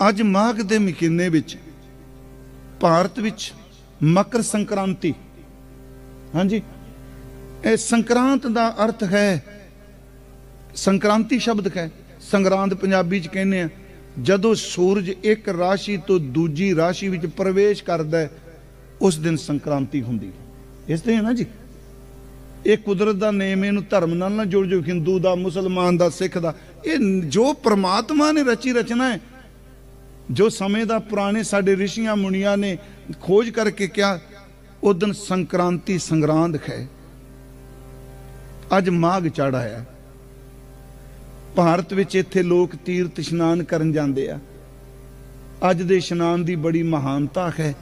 ਅੱਜ ਮਾਘ ਦੇ ਮਹੀਨੇ ਵਿੱਚ ਭਾਰਤ ਵਿੱਚ ਮਕਰ ਸੰਕ੍ਰਾਂਤੀ। ਹਾਂਜੀ। ਇਹ ਸੰਕ੍ਰਾਂਤ ਦਾ ਅਰਥ ਹੈ, ਸੰਕ੍ਰਾਂਤੀ ਸ਼ਬਦ ਹੈ। ਸੰਗਰਾਂਦ ਪੰਜਾਬੀ ਚ ਕਹਿੰਦੇ ਆ, ਜਦੋਂ ਸੂਰਜ ਇੱਕ ਰਾਸ਼ੀ ਤੋਂ ਦੂਜੀ ਰਾਸ਼ੀ ਵਿੱਚ ਪ੍ਰਵੇਸ਼ ਕਰਦਾ ਹੈ, ਉਸ ਦਿਨ ਸੰਕ੍ਰਾਂਤੀ ਹੁੰਦੀ ਹੈ। ਇਸ ਤੇ ਹੈ ਨਾ ਜੀ? ਇਹ ਕੁਦਰਤ ਦਾ ਨੇਮ ਇਹਨੂੰ ਧਰਮ ਨਾਲ ਨਾ ਜੋੜ ਜੋ ਹਿੰਦੂ ਦਾ, ਮੁਸਲਮਾਨ ਦਾ, ਸਿੱਖ ਦਾ, ਇਹ ਜੋ ਪ੍ਰਮਾਤਮਾ ਨੇ ਰਚੀ ਰਚਨਾ ਹੈ ਜੋ ਸਮੇਂ ਦਾ ਪੁਰਾਣੇ ਸਾਡੇ ਰਿਸ਼ੀਆਂ ਮੁਨੀਆਂ ਨੇ ਖੋਜ ਕਰਕੇ ਕਿਹਾ, ਉਹ ਸੰਕ੍ਰਾਂਤੀ ਸੰਗਰਾਂਦ ਹੈ ਅੱਜ ਮਾਘ ਚੜ੍ਹ ਆਇਆ ਭਾਰਤ ਵਿੱਚ ਇੱਥੇ ਲੋਕ ਤੀਰਥ ਇਸ਼ਨਾਨ ਕਰਨ ਜਾਂਦੇ ਆ। ਅੱਜ ਦੇ ਇਸ਼ਨਾਨ ਦੀ ਬੜੀ ਮਹਾਨਤਾ ਹੈ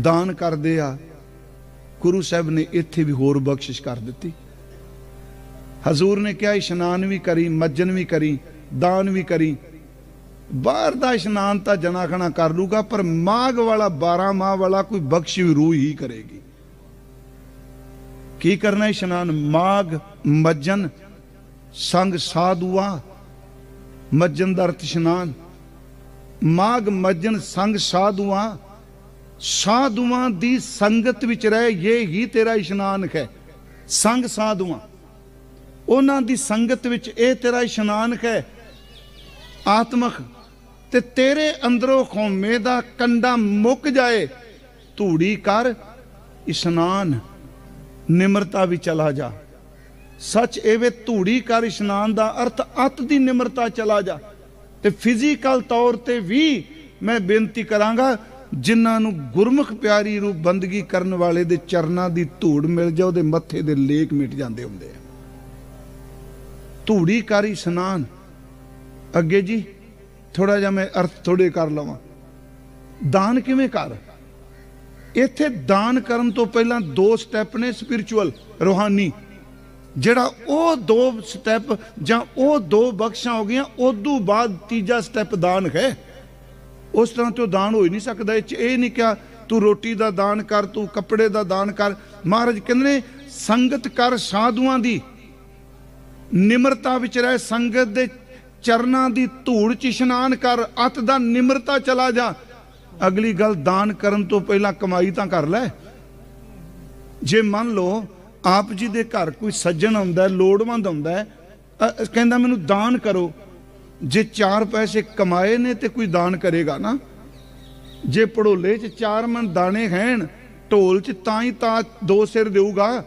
ਦਾਨ ਕਰਦੇ ਆ। ਗੁਰੂ ਸਾਹਿਬ ਨੇ ਇੱਥੇ ਵੀ ਹੋਰ ਬਖਸ਼ਿਸ਼ ਕਰ ਦਿੱਤੀ। ਹਜ਼ੂਰ ਨੇ ਕਿਹਾ, ਇਸ਼ਨਾਨ ਵੀ ਕਰੀ, ਮੱਜਨ ਵੀ ਕਰੀ, ਦਾਨ ਵੀ ਕਰੀ। ਬਾਹਰ ਦਾ ਇਸ਼ਨਾਨ ਤਾਂ ਜਨਾ ਖਣਾ ਕਰ ਲੂਗਾ, ਪਰ ਮਾਘ ਵਾਲਾ 12 ਮਾਹ ਵਾਲਾ ਕੋਈ ਬਖਸ਼ੀ ਰੂਹ ਹੀ ਕਰੇਗੀ। ਕੀ ਕਰਨਾ ਇਸ਼ਨਾਨ? ਮਾਘ, ਮੱਜਨ, ਸੰਗ ਸਾਧੂਆ, ਮੱਜਨ ਦਾ ਅਰਥ ਇਸ਼ਨਾਨ। ਮਾਘ, ਮੱਜਨ, ਸੰਗ ਸਾਧੂਆ, ਸਾਧੂਆਂ ਦੀ ਸੰਗਤ ਵਿੱਚ ਰਹਿ, ਇਹ ਹੀ ਤੇਰਾ ਇਸ਼ਨਾਨ ਹੈ। ਸੰਗ ਸਾਧੂਆਂ, ਉਹਨਾਂ ਦੀ ਸੰਗਤ ਵਿੱਚ ਇਹ ਤੇਰਾ ਇਸ਼ਨਾਨ ਹੈ। ਆਤਮਕ ਤੇ ਤੇਰੇ ਅੰਦਰੋਂ ਖੋਮੇ ਦਾ ਕੰਡਾ ਮੁੱਕ ਜਾਏ, ਧੂੜੀ ਕਰ, ਇਸ਼ਨਾਨ, ਨਿਮਰਤਾ ਵੀ ਚਲਾ ਜਾ। ਸੱਚ ਐਵੇਂ ਧੂੜੀ ਕਰ, ਇਸ਼ਨਾਨ ਦਾ ਅਰਥ ਅਤ ਦੀ ਨਿਮਰਤਾ ਚਲਾ ਜਾ। ਤੇ ਫਿਜ਼ੀਕਲ ਤੌਰ ਤੇ ਵੀ ਮੈਂ ਬੇਨਤੀ ਕਰਾਂਗਾ, ਜਿਨ੍ਹਾਂ ਨੂੰ ਗੁਰਮੁਖ ਪਿਆਰੀ ਰੂਪ ਬੰਦਗੀ ਕਰਨ ਵਾਲੇ ਦੇ ਚਰਨਾਂ ਦੀ ਧੂੜ ਮਿਲ ਜਾ ਉਹਦੇ ਮੱਥੇ ਦੇ ਲੇਖ ਮਿਟ ਜਾਂਦੇ ਹੁੰਦੇ ਆ। ਧੂੜੀ ਕਰ, ਇਸ਼ਨਾਨ। ਅੱਗੇ ਜੀ ਥੋੜਾ ਜਿਹਾ ਮੈਂ ਅਰਥ ਥੋੜੇ ਕਰ ਲਵਾਂ। ਦਾਨ ਕਿਵੇਂ ਕਰ? ਇੱਥੇ ਦਾਨ ਕਰਨ ਤੋਂ ਪਹਿਲਾਂ ਦੋ ਸਟੈਪ ਨੇ ਸਪਿਰਚੁਅਲ ਰੂਹਾਨੀ। ਜਿਹੜਾ ਉਹ ਦੋ ਸਟੈਪ ਜਾਂ ਉਹ ਦੋ ਬਖਸ਼ਾਂ ਹੋ ਗਈਆਂ ਉਦੋਂ ਬਾਅਦ ਤੀਜਾ ਸਟੈਪ ਦਾਨ ਹੈ। ਉਸ ਤਰ੍ਹਾਂ ਤੋਂ ਦਾਨ ਹੋ ਹੀ ਨਹੀਂ ਸਕਦਾ। ਇਹ 'ਚ ਇਹ ਨਹੀਂ ਕਿਹਾ, ਤੂੰ ਰੋਟੀ ਦਾ ਦਾਨ ਕਰ, ਤੂੰ ਕੱਪੜੇ ਦਾ ਦਾਨ ਕਰ। ਮਹਾਰਾਜ ਕਹਿੰਦੇ ਨੇ, ਸੰਗਤ ਕਰ ਸਾਧੂਆਂ ਦੀ। ਨਿਮਰਤਾ ਵਿੱਚ ਰਹਿ, ਸੰਗਤ ਦੇ ਚਰਨਾਂ ਦੀ ਧੂੜ ਚ ਇਸ਼ਨਾਨ ਕਰ, ਅਤ ਦਾ ਨਿਮਰਤਾ ਚਲਾ ਜਾ। ਅਗਲੀ ਗੱਲ ਦਾਨ ਕਰਨ ਤੋਂ ਪਹਿਲਾਂ ਕਮਾਈ ਤਾਂ ਕਰ ਲੈ। ਜੇ ਮੰਨ ਲਓ ਆਪ ਜੀ ਦੇ ਘਰ ਕੋਈ ਸੱਜਣ ਆਉਂਦਾ ਲੋੜਵੰਦ ਆਉਂਦਾ ਕਹਿੰਦਾ ਮੈਨੂੰ ਦਾਨ ਕਰੋ। ਜੇ ਚਾਰ ਪੈਸੇ ਕਮਾਏ ਨੇ ਤੇ ਕੋਈ ਦਾਨ ਕਰੇਗਾ ਨਾ। ਜੇ ਪੜੋਲੇ 'ਚ ਚਾਰ ਮਨ ਦਾਣੇ ਹੈਣ, ਢੋਲ 'ਚ ਤਾਂ ਹੀ ਤਾਂ ਦੋ ਸਿਰ ਦੇਊਗਾ।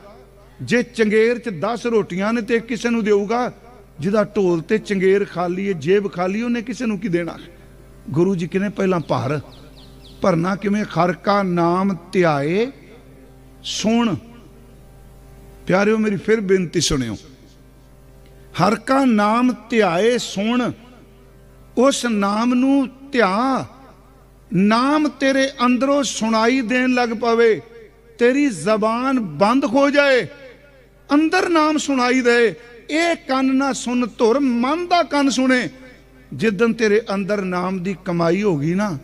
ਜੇ ਚੰਗੇਰ 'ਚ 10 ਰੋਟੀਆਂ ਨੇ ਤੇ ਕਿਸੇ ਨੂੰ ਦੇਊਗਾ। ਜਿਹਦਾ ਢੋਲ ਤੇ ਚੰਗੇਰ ਖਾਲੀ ਹੈ ਜੇਬ ਖਾਲੀ ਉਹਨੇ ਕਿਸੇ ਨੂੰ ਕੀ ਦੇਣਾ? ਗੁਰੂ ਜੀ ਕਹਿੰਦੇ ਪਹਿਲਾਂ ਭਰ? ਭਰਨਾ ਕਿਵੇਂ? ਖਰ ਨਾਮ ਧਿਆਏ, ਸੁਣ। ਪਿਆਰਿਓ, ਮੇਰੀ ਫਿਰ ਬੇਨਤੀ ਸੁਣਿਓ। ਹਰ ਕਾ ਨਾਮ ਧਿਆਏ, ਸੁਣ। ਉਸ ਨਾਮ ਨੂੰ ਧਿਆ। ਨਾਮ ਤੇਰੇ ਅੰਦਰੋਂ ਸੁਣਾਈ ਦੇਣ ਲੱਗ ਪਵੇ। ਤੇਰੀ ਜ਼ਬਾਨ ਬੰਦ ਹੋ ਜਾਏ। ਅੰਦਰ ਨਾਮ ਸੁਣਾਈ ਦੇ। ਇਹ ਕੰਨ ਨਾ ਸੁਣ ਧੁਰ, ਮਨ ਦਾ ਕੰਨ ਸੁਣੇ। ਜਿੱਦਨ ਤੇਰੇ ਅੰਦਰ ਨਾਮ ਦੀ ਕਮਾਈ ਹੋ ਗਈ ਨਾ,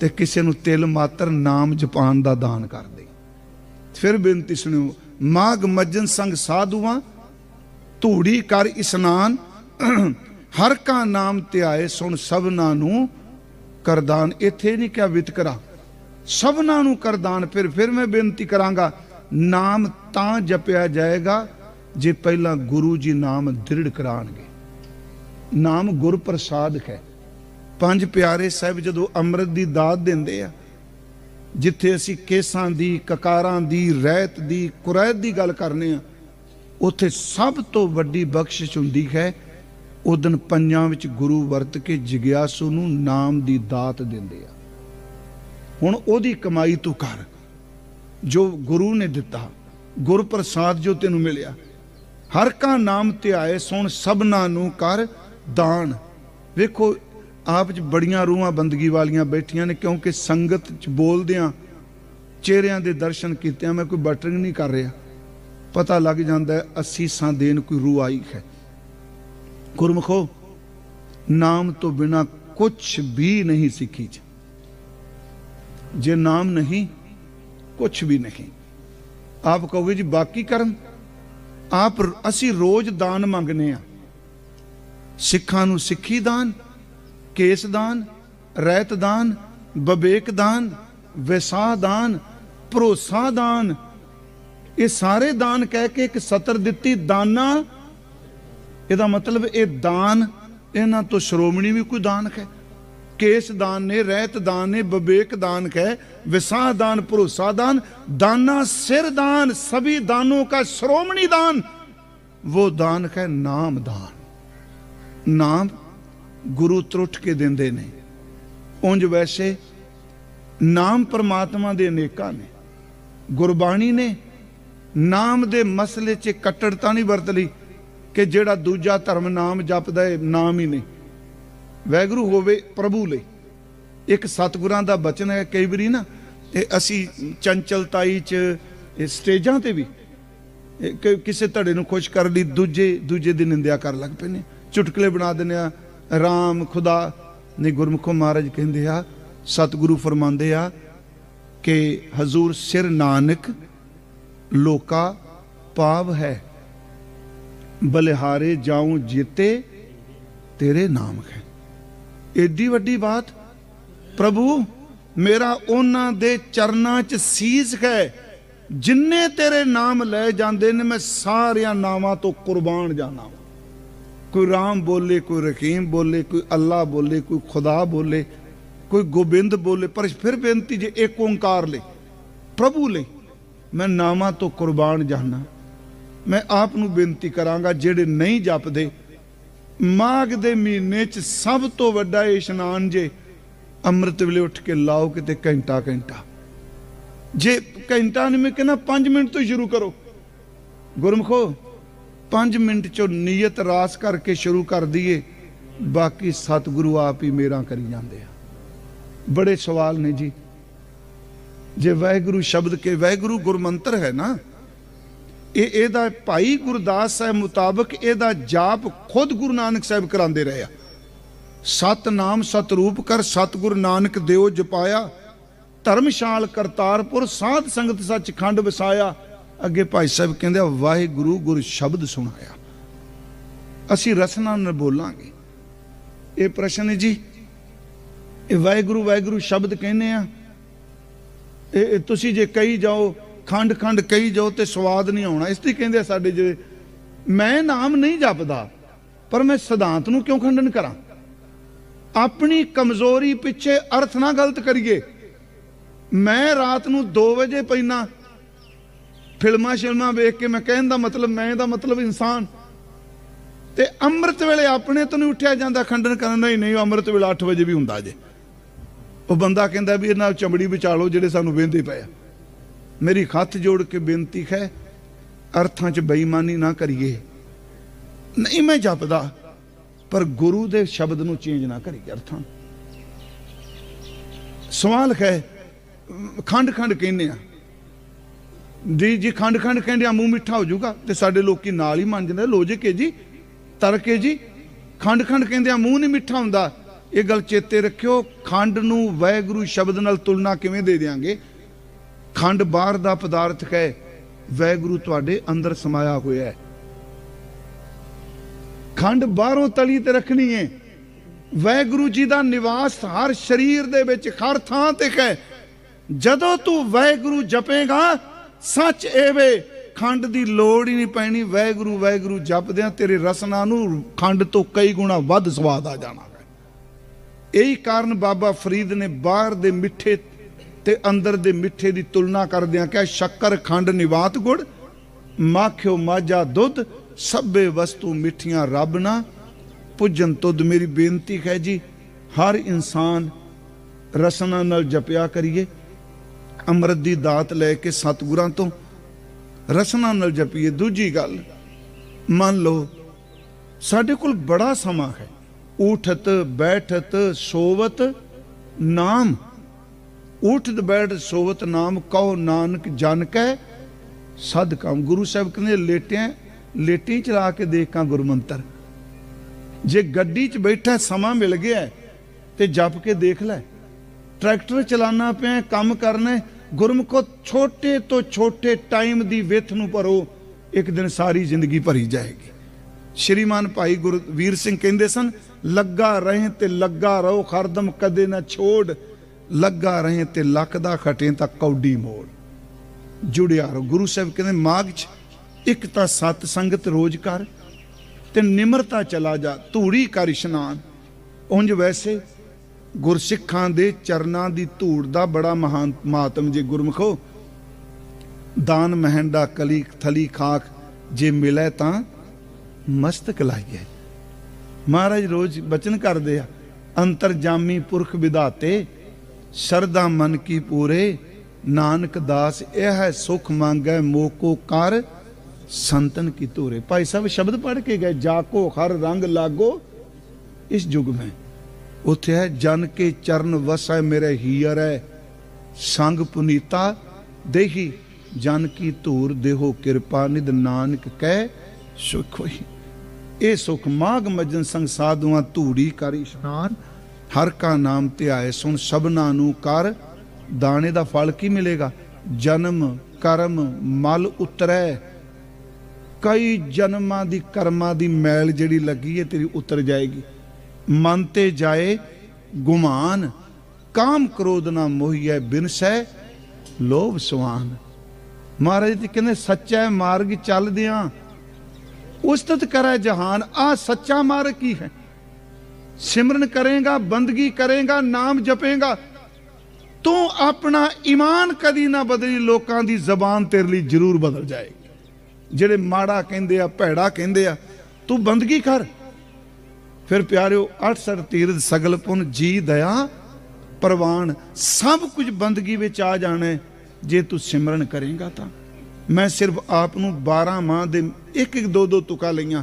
ਤੇ ਕਿਸੇ ਨੂੰ ਤਿਲ ਮਾਤਰ ਨਾਮ ਜਪਾਨ ਦਾ ਦਾਨ ਕਰ ਦੇ। ਫਿਰ ਬੇਨਤੀ ਸੁਣਿਓ ਮਾਗ ਮੱਜਨ ਸੰਗ ਸਾਧੂਆਂ, ਧੂੜੀ ਕਰ ਇਸਨਾਨ, ਹਰ ਕਾ ਨਾਮ ਧਿਆਏ ਸੁਣ ਸਭਨਾਂ ਨੂੰ ਕਰਦਾਨ। ਇੱਥੇ ਨਹੀਂ ਕਿਹਾ ਵਿਤਕਰਾ ਸਭਨਾਂ ਨੂੰ ਕਰਦਾਨ। ਫਿਰ ਫਿਰ ਮੈਂ ਬੇਨਤੀ ਕਰਾਂਗਾ, ਨਾਮ ਤਾਂ ਜਪਿਆ ਜਾਏਗਾ ਜੇ ਪਹਿਲਾਂ ਗੁਰੂ ਜੀ ਨਾਮ ਦ੍ਰਿੜ ਕਰਾਣਗੇ। ਨਾਮ ਗੁਰ ਪ੍ਰਸਾਦ ਹੈ। ਪੰਜ ਪਿਆਰੇ ਸਾਹਿਬ ਜਦੋਂ ਅੰਮ੍ਰਿਤ ਦੀ ਦਾਤ ਦਿੰਦੇ ਆ, ਜਿੱਥੇ ਅਸੀਂ ਕੇਸਾਂ ਦੀ, ਕਕਾਰਾਂ ਦੀ, ਰਹਿਤ ਦੀ ਕੁਰੈਤ ਦੀ ਗੱਲ ਕਰਨੇ ਆ, ਉੱਥੇ ਸਭ ਤੋਂ ਵੱਡੀ ਬਖਸ਼ਿਸ਼ ਹੁੰਦੀ ਹੈ, ਉਹ ਦਿਨ ਪੰਜਾਂ ਵਿੱਚ ਗੁਰੂ ਵਰਤ ਕੇ ਜਿਗਿਆਸੂ ਨੂੰ ਨਾਮ ਦੀ ਦਾਤ ਦਿੰਦੇ ਆ। ਹੁਣ ਉਹਦੀ ਕਮਾਈ ਤੂੰ ਕਰ। ਜੋ ਗੁਰੂ ਨੇ ਦਿੱਤਾ, ਗੁਰਪ੍ਰਸਾਦ ਜੋ ਤੈਨੂੰ ਮਿਲਿਆ ਹਰ ਕਾ ਨਾਮ ਧਿਆਏ ਸੁਣ ਸਭਨਾ ਨੂੰ ਕਰ ਦਾਨ। ਵੇਖੋ, ਆਪ ਚ ਬੜੀਆਂ ਰੂਹਾਂ ਬੰਦਗੀ ਵਾਲੀਆਂ ਬੈਠੀਆਂ ਨੇ, ਕਿਉਂਕਿ ਸੰਗਤ ਚ ਬੋਲਦਿਆਂ, ਚਿਹਰਿਆਂ ਦੇ ਦਰਸ਼ਨ ਕੀਤਿਆਂ ਮੈਂ ਕੋਈ ਬਟਰਿੰਗ ਨਹੀਂ ਕਰ ਰਿਹਾ। ਪਤਾ ਲੱਗ ਜਾਂਦਾ ਹੈ, ਅਸੀਸਾਂ ਦੇਣ ਕੋਈ ਰੂਹ ਆਈ ਹੈ। ਗੁਰਮਖੋ, ਨਾਮ ਤੋਂ ਬਿਨਾ ਕੁਝ ਵੀ ਨਹੀਂ ਸਿੱਖੀ ਚ। ਜੇ ਨਾਮ ਨਹੀਂ ਕੁਝ ਵੀ ਨਹੀਂ। ਆਪ ਕਹੋਗੇ ਜੀ, ਬਾਕੀ ਕਰਨ? ਆਪ ਅਸੀਂ ਰੋਜ਼ ਦਾਨ ਮੰਗਨੇ ਆ। ਸਿੱਖਾਂ ਨੂੰ ਸਿੱਖੀ ਦਾਨ, ਕੇਸ ਦਾਨ, ਰਹਿਤ ਦਾਨ ਵਿਵੇਕ ਦਾਨ ਵਿਸਾਹ ਦਾਨ, ਭਰੋਸਾ ਦਾਨ। ਇਹ ਸਾਰੇ ਦਾਨ ਕਹਿ ਕੇ ਇੱਕ ਸਤਰ ਦਿੱਤੀ ਦਾਨਾ। ਇਹਦਾ ਮਤਲਬ ਇਹ ਦਾਨ ਇਹਨਾਂ ਤੋਂ ਸ਼੍ਰੋਮਣੀ ਵੀ ਕੋਈ ਦਾਨ ਹੈ। ਕੇਸ ਦਾਨ ਨੇ ਰਹਿਤ ਦਾਨ ਨੇ ਵਿਵੇਕ ਦਾਨ ਹੈ ਵਿਸਾਹ ਦਾਨ ਭਰੋਸਾ ਦਾਨ दाना सिर दान सभी दानों का श्रोमणी दान वो दान है नाम दान ਨਾਮ ਗੁਰੂ ਤਰੁੱਠ ਕੇ ਦਿੰਦੇ ਨੇ ਉਂਝ ਵੈਸੇ ਨਾਮ ਪਰਮਾਤਮਾ ਦੇ ਅਨੇਕਾਂ ਨੇ ਗੁਰਬਾਣੀ ਨੇ ਨਾਮ ਦੇ ਮਸਲੇ 'ਚ ਕੱਟੜਤਾ ਨਹੀਂ ਵਰਤ ਲਈ ਕਿ ਜਿਹੜਾ ਦੂਜਾ ਧਰਮ ਨਾਮ ਜਪਦਾ ਹੈ ਨਾਮ ਹੀ ਨਹੀਂ ਵੈਗਰੂ ਹੋਵੇ ਪ੍ਰਭੂ ਲਈ। ਇੱਕ ਸਤਿਗੁਰਾਂ ਦਾ ਬਚਨ ਹੈ ਕਈ ਵਾਰੀ ਨਾ ਇਹ ਅਸੀਂ ਚੰਚਲਤਾਈ 'ਚ, ਇਹ ਸਟੇਜਾਂ ਤੇ ਵੀ ਕਿਸੇ ਧੜੇ ਨੂੰ ਖੁਸ਼ ਕਰਨ ਲਈ ਦੂਜੇ ਦੂਜੇ ਦੀ ਨਿੰਦਿਆ ਕਰਨ ਲੱਗ ਪਏ ਚੁਟਕਲੇ ਬਣਾ ਦਿੰਦੇ ਆ ਰਾਮ ਖੁਦਾ ਨੇ ਗੁਰਮੁਖੋ ਮਹਾਰਾਜ ਕਹਿੰਦੇ ਆ, ਸਤਿਗੁਰੂ ਫਰਮਾਉਂਦੇ ਆ ਕਿ ਹਜ਼ੂਰ ਸਿਰ ਨਾਨਕ ਲੋਕਾ ਪਾਵ ਹੈ। ਬਲਿਹਾਰੇ ਜਾਉ ਜੀਤੇ ਤੇਰੇ ਨਾਮ ਹੈ। ਏਡੀ ਵੱਡੀ ਬਾਤ, ਪ੍ਰਭੂ, ਮੇਰਾ ਉਹਨਾਂ ਦੇ ਚਰਨਾਂ 'ਚ ਸੀਸ ਹੈ, ਜਿੰਨੇ ਤੇਰੇ ਨਾਮ ਲੈ ਜਾਂਦੇ ਨੇ, ਮੈਂ ਸਾਰਿਆਂ ਨਾਵਾਂ ਤੋਂ ਕੁਰਬਾਨ ਜਾਣਾ ਕੋਈ ਰਾਮ ਬੋਲੇ, ਕੋਈ ਰਹੀਮ ਬੋਲੇ, ਕੋਈ ਅੱਲਾ ਬੋਲੇ, ਕੋਈ ਖੁਦਾ ਬੋਲੇ, ਕੋਈ ਗੋਬਿੰਦ ਬੋਲੇ, ਪਰ ਫਿਰ ਬੇਨਤੀ ਜੇ ਇੱਕ ਓੰਕਾਰ ਲੈ, ਪ੍ਰਭੂ ਲਈ ਮੈਂ ਨਾਵਾਂ ਤੋਂ ਕੁਰਬਾਨ ਜਾਣਾ ਮੈਂ ਆਪ ਨੂੰ ਬੇਨਤੀ ਕਰਾਂਗਾ, ਜਿਹੜੇ ਨਹੀਂ ਜਪਦੇ ਮਾਘ ਦੇ ਮਹੀਨੇ 'ਚ ਸਭ ਤੋਂ ਵੱਡਾ ਇਸ਼ਨਾਨ ਜੇ ਅੰਮ੍ਰਿਤ ਵੇਲੇ ਉੱਠ ਕੇ ਲਾਓ ਕਿਤੇ ਘੰਟਾ ਘੰਟਾ। ਜੇ ਘੰਟਾ ਨਹੀਂ ਮੈਂ ਕਹਿੰਦਾ 5 ਮਿੰਟ ਤੋਂ ਸ਼ੁਰੂ ਕਰੋ। ਗੁਰਮਖੋ 5 ਮਿੰਟ ਚੋਂ ਨੀਅਤ ਰਾਸ ਕਰਕੇ ਸ਼ੁਰੂ ਕਰ ਦਈਏ, ਬਾਕੀ ਸਤਿਗੁਰੂ ਆਪ ਹੀ ਮੇਰਾ ਕਰੀ ਜਾਂਦੇ ਆ। ਬੜੇ ਸਵਾਲ ਨੇ ਜੀ। ਜੇ ਵਾਹਿਗੁਰੂ ਸ਼ਬਦ ਕੇ ਵਾਹਿਗੁਰੂ ਗੁਰਮੰਤਰ ਹੈ ਨਾ ਇਹ ਇਹਦਾ ਭਾਈ ਗੁਰਦਾਸ ਸਾਹਿਬ ਮੁਤਾਬਕ ਇਹਦਾ ਜਾਪ ਖੁਦ ਗੁਰੂ ਨਾਨਕ ਸਾਹਿਬ ਕਰਾਉਂਦੇ ਰਹੇ ਆ। ਸਤ ਨਾਮ ਸਤਰੂਪ ਕਰ ਸਤਗੁਰ ਨਾਨਕ ਦਿਓ ਜਪਾਇਆ ਧਰਮਸ਼ਾਲ ਕਰਤਾਰਪੁਰ ਸਾਧ ਸੰਗਤ ਸੱਚਖੰਡ ਵਸਾਇਆ। ਅੱਗੇ ਭਾਈ ਸਾਹਿਬ ਕਹਿੰਦੇ ਆ, ਵਾਹਿਗੁਰੂ ਗੁਰ ਸ਼ਬਦ ਸੁਣਾਇਆ। ਅਸੀਂ ਰਸਨਾ ਨਾਲ ਬੋਲਾਂਗੇ। ਇਹ ਪ੍ਰਸ਼ਨ ਹੈ ਜੀ ਇਹ ਵਾਹਿਗੁਰੂ ਵਾਹਿਗੁਰੂ ਸ਼ਬਦ ਕਹਿੰਦੇ ਆ। ਇਹ ਤੁਸੀਂ ਜੇ ਕਹੀ ਜਾਓ ਖੰਡ ਖੰਡ ਕਹੀ ਜਾਓ ਤੇ ਸਵਾਦ ਨਹੀਂ ਆਉਣਾ। ਇਸ ਲਈ ਕਹਿੰਦੇ ਸਾਡੇ ਜਿਹੜੇ, ਮੈਂ ਨਾਮ ਨਹੀਂ ਜਪਦਾ, ਪਰ ਮੈਂ ਸਿਧਾਂਤ ਨੂੰ ਕਿਉਂ ਖੰਡਨ ਕਰਾਂ? ਆਪਣੀ ਕਮਜ਼ੋਰੀ ਪਿੱਛੇ ਅਰਥ ਨਾ ਗਲਤ ਕਰੀਏ। ਮੈਂ ਰਾਤ ਨੂੰ 2 ਵਜੇ ਪੈਣਾ ਫਿਲਮਾਂ ਸ਼ਿਲਮਾਂ ਵੇਖ ਕੇ ਮੈਂ ਕਹਿਣ ਦਾ ਮਤਲਬ, ਮੈਂ ਦਾ ਮਤਲਬ ਇਨਸਾਨ। ਤੇ ਅੰਮ੍ਰਿਤ ਵੇਲੇ ਆਪਣੇ ਤੋਂ ਨਹੀਂ ਉੱਠਿਆ ਜਾਂਦਾ ਖੰਡਨ ਕਰਨ ਨਹੀਂ ਨਹੀਂ, ਅੰਮ੍ਰਿਤ ਵੇਲਾ 8 ਵਜੇ ਵੀ ਹੁੰਦਾ ਜੇ। ਉਹ ਬੰਦਾ ਕਹਿੰਦਾ ਵੀ ਇਹਨਾਂ ਚਮੜੀ ਵਿਚਾਲੋ ਜਿਹੜੇ ਸਾਨੂੰ ਵੇਂਦੇ ਪਏ ਆ। ਮੇਰੀ ਹੱਥ ਜੋੜ ਕੇ ਬੇਨਤੀ ਹੈ, ਅਰਥਾਂ 'ਚ ਬੇਈਮਾਨੀ ਨਾ ਕਰੀਏ। ਨਹੀਂ ਮੈਂ ਜਪਦਾ, ਪਰ ਗੁਰੂ ਦੇ ਸ਼ਬਦ ਨੂੰ ਚੇਂਜ ਨਾ ਕਰੀਏ ਅਰਥਾਂ। ਸਵਾਲ ਹੈ ਖੰਡ ਖੰਡ ਕਹਿੰਦੇ ਆ। ਜੀ ਜੀ ਖੰਡ ਖੰਡ ਕਹਿੰਦੇ ਆ, ਮੂੰਹ ਮਿੱਠਾ ਹੋ ਜਾਊਗਾ ਤੇ ਸਾਡੇ ਲੋਕੀ ਨਾਲ ਹੀ ਮੰਨ ਜਾਂਦੇ ਲੋਜਿਕ ਹੈ ਜੀ ਤਰਕੇ ਜੀ ਖੰਡ ਖੰਡ ਕਹਿੰਦੇ ਆ, ਮੂੰਹ ਨਹੀਂ ਮਿੱਠਾ ਹੁੰਦਾ। ਇਹ ਗੱਲ ਚੇਤੇ ਰੱਖਿਓ, ਖੰਡ ਨੂੰ ਵਾਹਿਗੁਰੂ ਸ਼ਬਦ ਨਾਲ ਤੁਲਨਾ ਕਿਵੇਂ ਦੇ ਦਿਆਂਗੇ? ਖੰਡ ਬਾਹਰ ਦਾ ਪਦਾਰਥ ਹੈ ਵਾਹਿਗੁਰੂ ਤੁਹਾਡੇ ਅੰਦਰ ਸਮਾਇਆ ਹੋਇਆ ਹੈ। ਖੰਡ ਬਾਹਰੋਂ ਤਲੀ ਤੇ ਰੱਖਣੀ ਹੈ ਵਾਹਿਗੁਰੂ ਜੀ ਦਾ ਨਿਵਾਸ ਹਰ ਸਰੀਰ ਦੇ ਵਿੱਚ, ਹਰ ਥਾਂ ਤੇ ਹੈ ਜਦੋਂ ਤੂੰ ਵਾਹਿਗੁਰੂ ਜਪੇਗਾ, ਸੱਚ ਏਵੇ ਖੰਡ ਦੀ ਲੋੜ ਹੀ ਨਹੀਂ ਪੈਣੀ। ਵਾਹਿਗੁਰੂ ਵਾਹਿਗੁਰੂ ਜਪਦਿਆਂ ਤੇਰੇ ਰਸਨਾ ਨੂੰ ਖੰਡ ਤੋਂ ਕਈ ਗੁਣਾ ਵੱਧ ਸਵਾਦ ਆ ਜਾਣਾ ਇਹੀ ਕਾਰਨ ਬਾਬਾ ਫਰੀਦ ਨੇ ਬਾਹਰ ਦੇ ਮਿੱਠੇ ਤੇ ਅੰਦਰ ਦੇ ਮਿੱਠੇ ਦੀ ਤੁਲਨਾ ਕਰਦਿਆਂ ਕਿਹਾ, ਸ਼ੱਕਰ ਖੰਡ ਨਿਵਾਤ ਗੁੜ, ਮਾਖਿਓ ਮਾਝਾ ਦੁੱਧ, ਸਭੇ ਵਸਤੂ ਮਿੱਠੀਆਂ ਰੱਬ ਨਾ। ਪੁੱਜਨ ਤੁਧ ਮੇਰੀ ਬੇਨਤੀ ਹੈ ਜੀ, ਹਰ ਇਨਸਾਨ ਰਸਨਾ ਨਾਲ ਜਪਿਆ ਕਰੀਏ। ਅੰਮ੍ਰਿਤ ਦੀ ਦਾਤ ਲੈ ਕੇ ਸਤਿਗੁਰਾਂ ਤੋਂ ਰਸਨਾ ਨਾਲ ਜਪੀਏ। ਦੂਜੀ ਗੱਲ, ਮੰਨ ਲਓ, ਸਾਡੇ ਕੋਲ ਬੜਾ ਸਮਾਂ ਹੈ। ਉਠਤ ਬੈਠਤ, ਸੋਵਤ, ਨਾਮ ਉਠਤ ਬੈਠ ਸੋਵਤ ਨਾਮ ਕਹੋ ਨਾਨਕ ਜਨ ਕੈ ਸਦ ਕੰਮ ਗੁਰੂ ਸਾਹਿਬ ਕਹਿੰਦੇ, ਲੇਟਿਆਂ, ਲੇਟੀ ਚਲਾ ਕੇ ਦੇਖਾਂ ਗੁਰਮੰਤਰ। ਜੇ ਗੱਡੀ 'ਚ ਬੈਠਾ ਸਮਾਂ ਮਿਲ ਗਿਆ ਤੇ ਜਪ ਕੇ ਦੇਖ ਲੈ। ਟਰੈਕਟਰ ਚਲਾਣਾ ਪਿਆ, ਕੰਮ ਕਰਨਾ ਗੁਰਮੁਖੋ ਛੋਟੇ ਤੋਂ ਛੋਟੇ ਟਾਈਮ ਦੀ ਵਿੱਥ ਨੂੰ ਭਰੋ, ਇੱਕ ਦਿਨ ਸਾਰੀ ਜ਼ਿੰਦਗੀ ਭਰੀ ਜਾਏਗੀ। ਸ਼੍ਰੀਮਾਨ ਭਾਈ ਗੁਰਵੀਰ ਸਿੰਘ ਕਹਿੰਦੇ ਸਨ, ਲੱਗਾ ਰਹੇ ਤੇ ਲੱਗਾ ਰਹੋ ਖਰਦਮ ਕਦੇ ਨਾ ਛੋੜ। ਲੱਗਾ ਰਹੇ ਤੇ ਲੱਕ ਦਾ ਖਟੇ ਤਾਂ ਕੌਡੀ ਮੋੜ। ਜੁੜਿਆ ਰਹੋ, ਗੁਰੂ ਸਾਹਿਬ ਕਹਿੰਦੇ ਮਾਗ ਚ ਇੱਕ ਤਾਂ ਸਤ ਸੰਗਤ ਰੋਜ਼ ਕਰ ਤੇ ਨਿਮਰਤਾ ਚਲਾ ਜਾ, ਧੂੜੀ ਕਰ ਇਸ਼ਨਾਨ। ਉਂਝ ਵੈਸੇ ਗੁਰਸਿੱਖਾਂ ਦੇ ਚਰਨਾਂ ਦੀ ਧੂੜ ਦਾ ਬੜਾ ਮਹਾਨ ਮਾਤਮ ਜੇ ਗੁਰਮਖੋ। ਦਾਨ ਮਹਿੰਡਾ ਕਲੀ ਥਲੀ ਖਾਕ ਜੇ ਮਿਲੇ ਤਾਂ ਮਸਤਕ ਲਾਈਏ। ਮਹਾਰਾਜ ਰੋਜ਼ ਬਚਨ ਕਰਦੇ ਆ, ਅੰਤਰਜਾਮੀ ਪੁਰਖ ਵਿਧਾਤੇ ਸ਼ਰਦਾ ਮਨ ਕੀ ਪੂਰੇ, ਨਾਨਕ ਦਾਸ ਇਹ ਹੈ ਸੁਖ ਮੰਗੈ, ਮੋਕੋ ਕਰ ਸੰਤਨ ਕੀ ਧੂਰੇ। ਭਾਈ ਸਾਹਿਬ, ਸ਼ਬਦ ਪੜ੍ਹ ਕੇ ਗਏ, ਜਾਕੋ ਹਰ ਰੰਗ ਲਾਗੋ, ਇਸ ਯੁਗ ਮੈਂ। ਉੱਥੇ ਹੈ, ਜਨ ਕੇ ਚਰਨ ਵਸੈ, ਮੇਰੇ ਹੀਰ ਹੈ, ਸੰਗ ਪੁਨੀਤਾ ਦੇਹੀ, ਜਨ ਕੀ ਧੂਰ ਦੇਹੋ ਕਿਰਪਾ ਨਿਦ ਨਾਨਕ ਕਹਿ ਸੁਖ ਹੋਈ। ਇਹ ਸੁਖ ਮਾਗ ਮਜਨ ਸੰਗ ਸਾਧੂਆਂ ਧੂੜੀ ਕਰ ਇਸ਼ਨਾਨ ਹਰ ਕਾ ਨਾਮ ਆਏ, ਸੁਣ ਸਭਨਾ ਨੂੰ ਕਰ। ਦਾਣੇ ਦਾ ਫਲ ਕੀ ਮਿਲੇਗਾ? ਜਨਮ, ਕਰਮ, ਮਲ ਉਤਰੈ। ਕਈ ਜਨਮਾਂ ਦੀ ਕਰਮਾਂ ਦੀ ਮੈਲ ਜਿਹੜੀ ਲੱਗੀ ਹੈ ਤੇਰੀ ਉਤਰ ਜਾਏਗੀ। ਮਨ ਤੇ ਜਾਏ ਗੁਮਾਨ, ਕਾਮ ਕ੍ਰੋਧ ਨਾ ਮੋਹੀਐ ਬਿਨਸੈ ਲੋਭ ਸੁਆਨ ਮਹਾਰਾਜ ਜੀ ਕਹਿੰਦੇ, ਸੱਚਾ ਮਾਰਗ ਚੱਲਦਿਆਂ, ਉਸਤਤ ਕਰੈ ਜਹਾਨ। ਆ ਸੱਚਾ ਮਾਰਗ ਕੀ ਹੈ? ਸਿਮਰਨ ਕਰੇਗਾ, ਬੰਦਗੀ ਕਰੇਗਾ, ਨਾਮ ਜਪੇਗਾ। ਤੂੰ ਆਪਣਾ ਈਮਾਨ ਕਦੀ ਨਾ ਬਦਲੀ, ਲੋਕਾਂ ਦੀ ਜ਼ਬਾਨ ਤੇਰੇ ਲਈ ਜ਼ਰੂਰ ਬਦਲ ਜਾਏਗੀ। ਜਿਹੜੇ ਮਾੜਾ ਕਹਿੰਦੇ ਆ, ਭੈੜਾ ਕਹਿੰਦੇ ਆ, ਤੂੰ ਬੰਦਗੀ ਕਰ। ਫਿਰ ਪਿਆਰਿਓ 68 ਤੀਰਥ ਸਗਲ ਪੁਨ, ਜੀ, ਦਇਆ, ਪ੍ਰਵਾਨ, ਸਭ ਕੁਝ ਬੰਦਗੀ ਵਿੱਚ ਆ ਜਾਣਾ ਜੇ ਤੂੰ ਸਿਮਰਨ ਕਰੇਗਾ ਤਾਂ। ਮੈਂ ਸਿਰਫ ਆਪ ਨੂੰ 12 ਮਾਹ ਦੇ ਇੱਕ ਇੱਕ ਦੋ ਦੋ ਤੁਕਾ ਲਈਆਂ।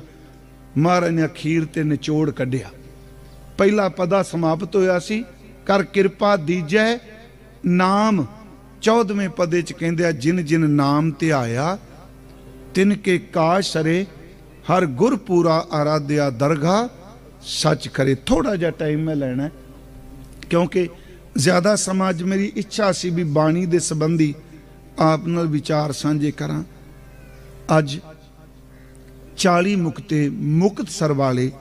ਮਹਾਰਾਜ ਨੇ ਅਖੀਰ ਤੇ ਨਿਚੋੜ ਕੱਢਿਆ। ਪਹਿਲਾ ਪਦਾ ਸਮਾਪਤ ਹੋਇਆ ਸੀ। ਕਰ ਕਿਰਪਾ ਦੀਜੈ। ਨਾਮ 14ਵੇਂ ਪਦੇ ਚ ਕਹਿੰਦੇ ਆ, ਜਿਨ ਜਿਨ ਨਾਮ ਤੇ ਆਇਆ, ਤਿਨ ਕੇ ਕਾਸ਼ ਸਰੇ, ਹਰ ਗੁਰ ਪੂਰਾ ਆਰਾਧਿਆ ਦਰਗਾ। ਸੱਚ ਕਰੇ, ਥੋੜਾ ਜਿਹਾ ਟਾਈਮ ਮੈਂ ਲੈਣਾ ਕਿਉਂਕਿ ਜ਼ਿਆਦਾ ਸਮਾਜ ਮੇਰੀ ਇੱਛਾ ਸੀ ਵੀ ਬਾਣੀ ਦੇ ਸੰਬੰਧੀ ਆਪ ਨਾਲ ਵਿਚਾਰ ਸਾਂਝੇ ਕਰਾਂ। ਅੱਜ 40 ਮੁਕਤੇ ਮੁਕਤ ਸਰ ਵਾਲੇ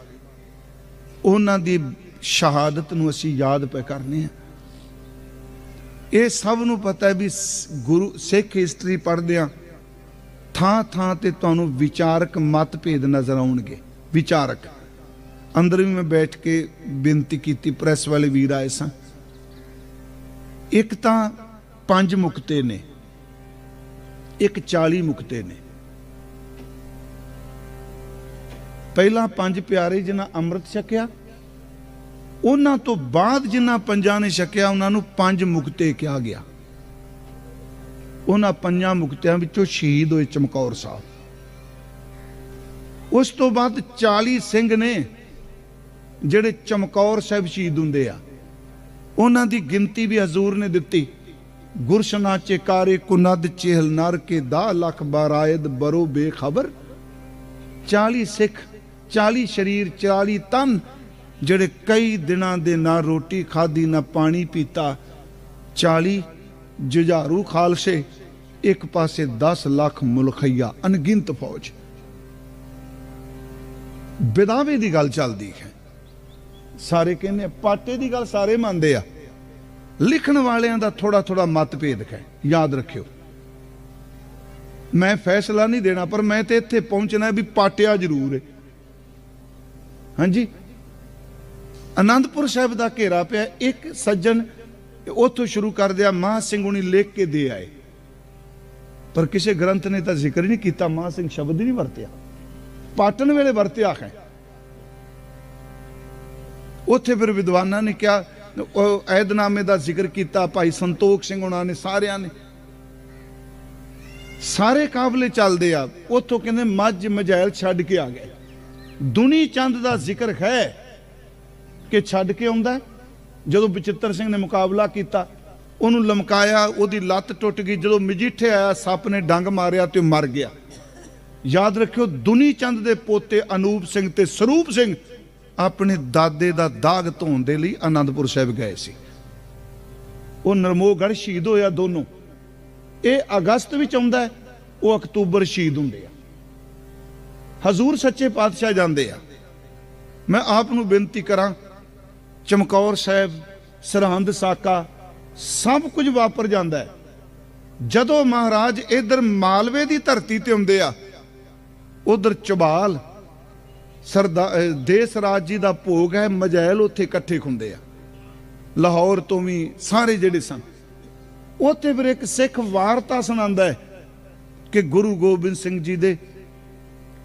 ਉਹਨਾਂ ਦੀ ਸ਼ਹਾਦਤ ਨੂੰ ਅਸੀਂ ਯਾਦ ਪੈ ਕਰਨੇ ਆ। ਇਹ ਸਭ ਨੂੰ ਪਤਾ ਹੈ ਵੀ ਗੁਰੂ ਸਿੱਖ ਹਿਸਟਰੀ ਪੜ੍ਹਦੇ ਆ, ਥਾਂ ਥਾਂ ਤੇ ਤੁਹਾਨੂੰ ਵਿਚਾਰਕ ਮਤਭੇਦ ਨਜ਼ਰ ਆਉਣਗੇ। ਵਿਚਾਰਕ। ਅੰਦਰ ਵੀ ਮੈਂ ਬੈਠ ਕੇ ਬੇਨਤੀ ਕੀਤੀ, ਪ੍ਰੈਸ ਵਾਲੇ ਵੀਰ ਆਏ ਸਾਂ। ਇੱਕ ਤਾਂ ਪੰਜ ਮੁਕਤੇ ਨੇ, ਇੱਕ 40 ਮੁਕਤੇ ਨੇ। ਪਹਿਲਾਂ ਪੰਜ ਪਿਆਰੇ ਜਿਨ੍ਹਾਂ ਅੰਮ੍ਰਿਤ ਛਕਿਆ, ਉਹਨਾਂ ਤੋਂ ਬਾਅਦ ਜਿਨ੍ਹਾਂ ਪੰਜਾਂ ਨੇ ਛਕਿਆ, ਉਹਨਾਂ ਨੂੰ ਪੰਜ ਮੁਕਤੇ ਕਿਹਾ ਗਿਆ। ਉਹਨਾਂ ਪੰਜਾਂ ਮੁਕਤਿਆਂ ਵਿੱਚੋਂ ਸ਼ਹੀਦ ਹੋਏ ਚਮਕੌਰ ਸਾਹਿਬ। ਉਸ ਤੋਂ ਬਾਅਦ 40 ਸਿੰਘ ਨੇ ਜਿਹੜੇ ਚਮਕੌਰ ਸਾਹਿਬ ਸ਼ਹੀਦ ਹੁੰਦੇ ਆ, ਉਹਨਾਂ ਦੀ ਗਿਣਤੀ ਵੀ ਹਜ਼ੂਰ ਨੇ ਦਿੱਤੀ। ਗੁਰਸ਼ਨਾ ਚੇਕਾਰੇ ਕੁਨਦ ਚੇਹਲ ਨਰ ਕੇ ਦਾ ਲੱਖ ਬਾਰਾਇਦ ਬਰੋ ਬੇਖਬਰ। 40 ਸਿੱਖ 40 ਸ਼ਰੀਰ 40 ਤਨ, ਜਿਹੜੇ ਕਈ ਦਿਨਾਂ ਦੇ ਨਾ ਰੋਟੀ ਖਾਧੀ, ਨਾ ਪਾਣੀ ਪੀਤਾ। 40 ਜੁਝਾਰੂ ਖਾਲਸੇ, ਇੱਕ ਪਾਸੇ 10 ਲੱਖ ਮੁਲਖਈਆ, ਅਣਗਿਣਤ ਫੌਜ। ਬਿਦਾਵੇ ਦੀ ਗੱਲ ਚੱਲਦੀ ਹੈ। ਸਾਰੇ ਕਹਿੰਦੇ ਪਾਟੇ ਦੀ ਗੱਲ ਸਾਰੇ ਮੰਨਦੇ ਆ। ਲਿਖਣ ਵਾਲਿਆਂ ਦਾ ਥੋੜਾ ਥੋੜਾ ਮਤਭੇਦ ਹੈ, ਯਾਦ ਰੱਖਿਓ। ਮੈਂ ਫੈਸਲਾ ਨਹੀਂ ਦੇਣਾ, ਪਰ ਮੈਂ ਤੇ ਇੱਥੇ ਪਹੁੰਚਣਾ ਵੀ ਪਾਟਿਆ ਜ਼ਰੂਰ ਹੈ। ਹਾਂਜੀ। ਆਨੰਦਪੁਰ ਸਾਹਿਬ ਦਾ ਘੇਰਾ ਪਿਆ। ਇੱਕ ਸੱਜਣ ਉੱਥੋਂ ਸ਼ੁਰੂ ਕਰ ਦਿਆ ਮਾਂ ਸਿੰਘ ਹੁਣੀ ਲਿਖ ਕੇ ਦੇ ਆਏ। ਪਰ ਕਿਸੇ ਗ੍ਰੰਥ ਨੇ ਤਾਂ ਜ਼ਿਕਰ ਨਹੀਂ ਕੀਤਾ, ਮਾਂ ਸਿੰਘ ਸ਼ਬਦ ਨਹੀਂ ਵਰਤਿਆ। ਪਾਟਣ ਵੇਲੇ ਵਰਤਿਆ ਹੈ। ਉੱਥੇ ਫਿਰ ਵਿਦਵਾਨਾਂ ਨੇ ਕਿਹਾ, ਉਹ ਐਦਨਾਮੇ ਦਾ ਜ਼ਿਕਰ ਕੀਤਾ, ਭਾਈ ਸੰਤੋਖ ਸਿੰਘ ਉਹਨਾਂ ਨੇ, ਸਾਰਿਆਂ ਨੇ। ਸਾਰੇ ਕਾਬਲੇ ਚੱਲਦੇ ਆ। ਉੱਥੋਂ ਕਹਿੰਦੇ, ਮੱਝ ਮਜੈਲ ਛੱਡ ਕੇ ਆ ਗਏ। ਦੁਨੀ ਚੰਦ ਦਾ ਜ਼ਿਕਰ ਹੈ ਕਿ ਛੱਡ ਕੇ ਆਉਂਦਾ ਜਦੋਂ ਬਚਿੱਤਰ ਸਿੰਘ ਨੇ ਮੁਕਾਬਲਾ ਕੀਤਾ, ਉਹਨੂੰ ਲਮਕਾਇਆ, ਉਹਦੀ ਲੱਤ ਟੁੱਟ ਗਈ। ਜਦੋਂ ਮਜੀਠੇ ਆਇਆ, ਸੱਪ ਨੇ ਡੰਗ ਮਾਰਿਆ ਤੇ ਉਹ ਮਰ ਗਿਆ। ਯਾਦ ਰੱਖਿਓ ਦੁਨੀ ਚੰਦ ਦੇ ਪੋਤੇ ਅਨੂਪ ਸਿੰਘ ਤੇ ਸਰੂਪ ਸਿੰਘ ਆਪਣੇ ਦਾਦੇ ਦਾ ਦਾਗ ਧੋਣ ਦੇ ਲਈ ਆਨੰਦਪੁਰ ਸਾਹਿਬ ਗਏ ਸੀ। ਉਹ ਨਰਮੋਗੜ ਸ਼ਹੀਦ ਹੋਇਆ ਦੋਨੋਂ। ਇਹ ਅਗਸਤ ਵਿੱਚ ਆਉਂਦਾ ਉਹ ਅਕਤੂਬਰ ਸ਼ਹੀਦ ਹੁੰਦੇ ਆ। ਹਜ਼ੂਰ ਸੱਚੇ ਪਾਤਸ਼ਾਹ ਜਾਂਦੇ ਆ। ਮੈਂ ਆਪ ਨੂੰ ਬੇਨਤੀ ਕਰਾਂ, ਚਮਕੌਰ ਸਾਹਿਬ, ਸਰਹੰਦ ਸਾਕਾ, ਸਭ ਕੁਝ ਵਾਪਰ ਜਾਂਦਾ ਜਦੋਂ ਮਹਾਰਾਜ ਇਧਰ ਮਾਲਵੇ ਦੀ ਧਰਤੀ ਤੇ ਹੁੰਦੇ ਆ, ਉਧਰ ਚਬਾਲ, ਸਰਦਾ ਦੇਸ ਰਾਜ ਜੀ ਦਾ ਭੋਗ ਹੈ, ਮਜੈਲ ਉੱਥੇ ਇਕੱਠੇ ਹੁੰਦੇ ਆ। ਲਾਹੌਰ ਤੋਂ ਵੀ ਸਾਰੇ ਜਿਹੜੇ ਸਨ। ਉੱਥੇ ਫਿਰ ਇੱਕ ਸਿੱਖ ਵਾਰਤਾ ਸੁਣਾਉਂਦਾ ਹੈ ਕਿ ਗੁਰੂ ਗੋਬਿੰਦ ਸਿੰਘ ਜੀ ਦੇ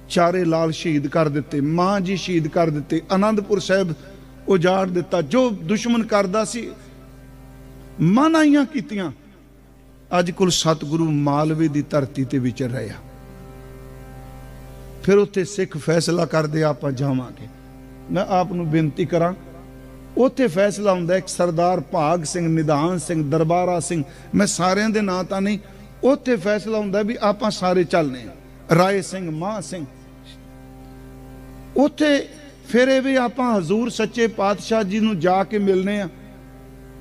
ਚਾਰੇ ਲਾਲ ਸ਼ਹੀਦ ਕਰ ਦਿੱਤੇ, ਮਾਂ ਜੀ ਸ਼ਹੀਦ ਕਰ ਦਿੱਤੇ, ਆਨੰਦਪੁਰ ਸਾਹਿਬ ਉਜਾੜ ਦਿੱਤਾ, ਜੋ ਦੁਸ਼ਮਣ ਕਰਦਾ ਸੀ, ਮਨਾਈਆਂ ਕੀਤੀਆਂ। ਅੱਜ ਕੁਲ ਸਤਿਗੁਰੂ ਮਾਲਵੇ ਦੀ ਧਰਤੀ ਤੇ ਵਿਚਰ ਰਹੇ ਆ। ਫਿਰ ਉੱਥੇ ਸਿੱਖ ਫੈਸਲਾ ਕਰਦੇ ਆਪਾਂ ਜਾਵਾਂਗੇ। ਮੈਂ ਆਪ ਨੂੰ ਬੇਨਤੀ ਕਰਾਂ, ਉੱਥੇ ਫੈਸਲਾ ਹੁੰਦਾ ਇੱਕ ਸਰਦਾਰ ਭਾਗ ਸਿੰਘ, ਨਿਧਾਨ ਸਿੰਘ, ਦਰਬਾਰਾ ਸਿੰਘ, ਮੈਂ ਸਾਰਿਆਂ ਦੇ ਨਾਂ ਤਾਂ ਨਹੀਂ, ਉੱਥੇ ਫੈਸਲਾ ਹੁੰਦਾ ਵੀ ਆਪਾਂ ਸਾਰੇ ਚੱਲਨੇ ਰਾਏ ਸਿੰਘ ਮਾਹ ਸਿੰਘ ਉੱਥੇ ਫਿਰ ਇਹ ਵੀ ਆਪਾਂ ਹਜ਼ੂਰ ਸੱਚੇ ਪਾਤਸ਼ਾਹ ਜੀ ਨੂੰ ਜਾ ਕੇ ਮਿਲਨੇ ਆ।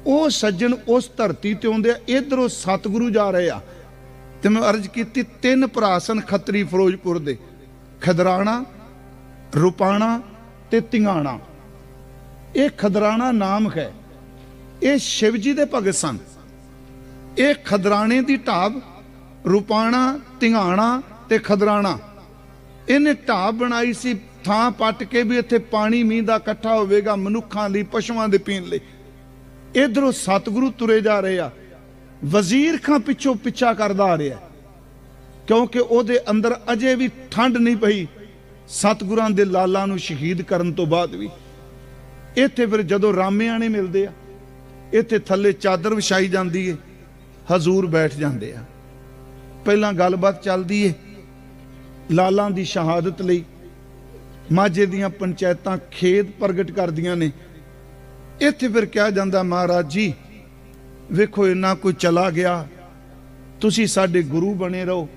ਉਹ ਸੱਜਣ ਉਸ ਧਰਤੀ ਤੇ ਆਉਂਦੇ ਆ, ਇਧਰੋਂ ਸਤਿਗੁਰੂ ਜਾ ਰਹੇ ਆ। ਤੇ ਮੈਂ ਅਰਜ਼ ਕੀਤੀ, ਤਿੰਨ ਭਰਾ ਸਨ ਖੱਤਰੀ ਫਿਰੋਜ਼ਪੁਰ ਦੇ। ਖਦਰਾਣਾ, ਰੁਪਾਣਾ ਤੇ ਤਿੰਗਾਣਾ। ਇਹ ਖਦਰਾਣਾ ਨਾਮ ਹੈ। ਇਹ ਸ਼ਿਵ ਜੀ ਦੇ ਭਗਤ ਸਨ। ਇਹ ਖਦਰਾਣੇ ਦੀ ਢਾਬ, ਰੁਪਾਣਾ, ਤਿੰਗਾਣਾ ਤੇ ਖਦਰਾਣਾ। ਇਹਨੇ ਢਾਬ ਬਣਾਈ ਸੀ ਥਾਂ ਪੱਟ ਕੇ ਵੀ ਇੱਥੇ ਪਾਣੀ ਮੀਂਹ ਦਾ ਇਕੱਠਾ ਹੋਵੇਗਾ ਮਨੁੱਖਾਂ ਲਈ, ਪਸ਼ੂਆਂ ਦੇ ਪੀਣ ਲਈ। ਇਧਰੋਂ ਸਤਿਗੁਰੂ ਤੁਰੇ ਜਾ ਰਹੇ ਆ। ਵਜ਼ੀਰ ਖਾਂ ਪਿੱਛੋਂ ਪਿੱਛਾ ਕਰਦਾ ਆ ਰਿਹਾ। ਕਿਉਂਕਿ ਉਹਦੇ ਅੰਦਰ ਅਜੇ ਵੀ ਠੰਡ ਨਹੀਂ ਪਈ। ਸਤਿਗੁਰਾਂ ਦੇ ਲਾਲਾਂ ਨੂੰ ਸ਼ਹੀਦ ਕਰਨ ਤੋਂ ਬਾਅਦ ਵੀ। ਇੱਥੇ ਫਿਰ ਜਦੋਂ ਰਾਮਿਆਣੇ ਮਿਲਦੇ ਆ, ਇੱਥੇ ਥੱਲੇ ਚਾਦਰ ਵਿਛਾਈ ਜਾਂਦੀ ਏ, ਹਜ਼ੂਰ ਬੈਠ ਜਾਂਦੇ ਆ। ਪਹਿਲਾਂ ਗੱਲਬਾਤ ਚੱਲਦੀ ਏ, ਲਾਲਾਂ ਦੀ ਸ਼ਹਾਦਤ ਲਈ ਮਾਝੇ ਦੀਆਂ ਪੰਚਾਇਤਾਂ ਖੇਦ ਪ੍ਰਗਟ ਕਰਦੀਆਂ ਨੇ। ਇੱਥੇ ਫਿਰ ਕਿਹਾ ਜਾਂਦਾ, ਮਹਾਰਾਜ ਜੀ, ਵੇਖੋ, ਇੰਨਾ ਕੋਈ ਚਲਾ ਗਿਆ। ਤੁਸੀਂ ਸਾਡੇ ਗੁਰੂ ਬਣੇ ਰਹੋ।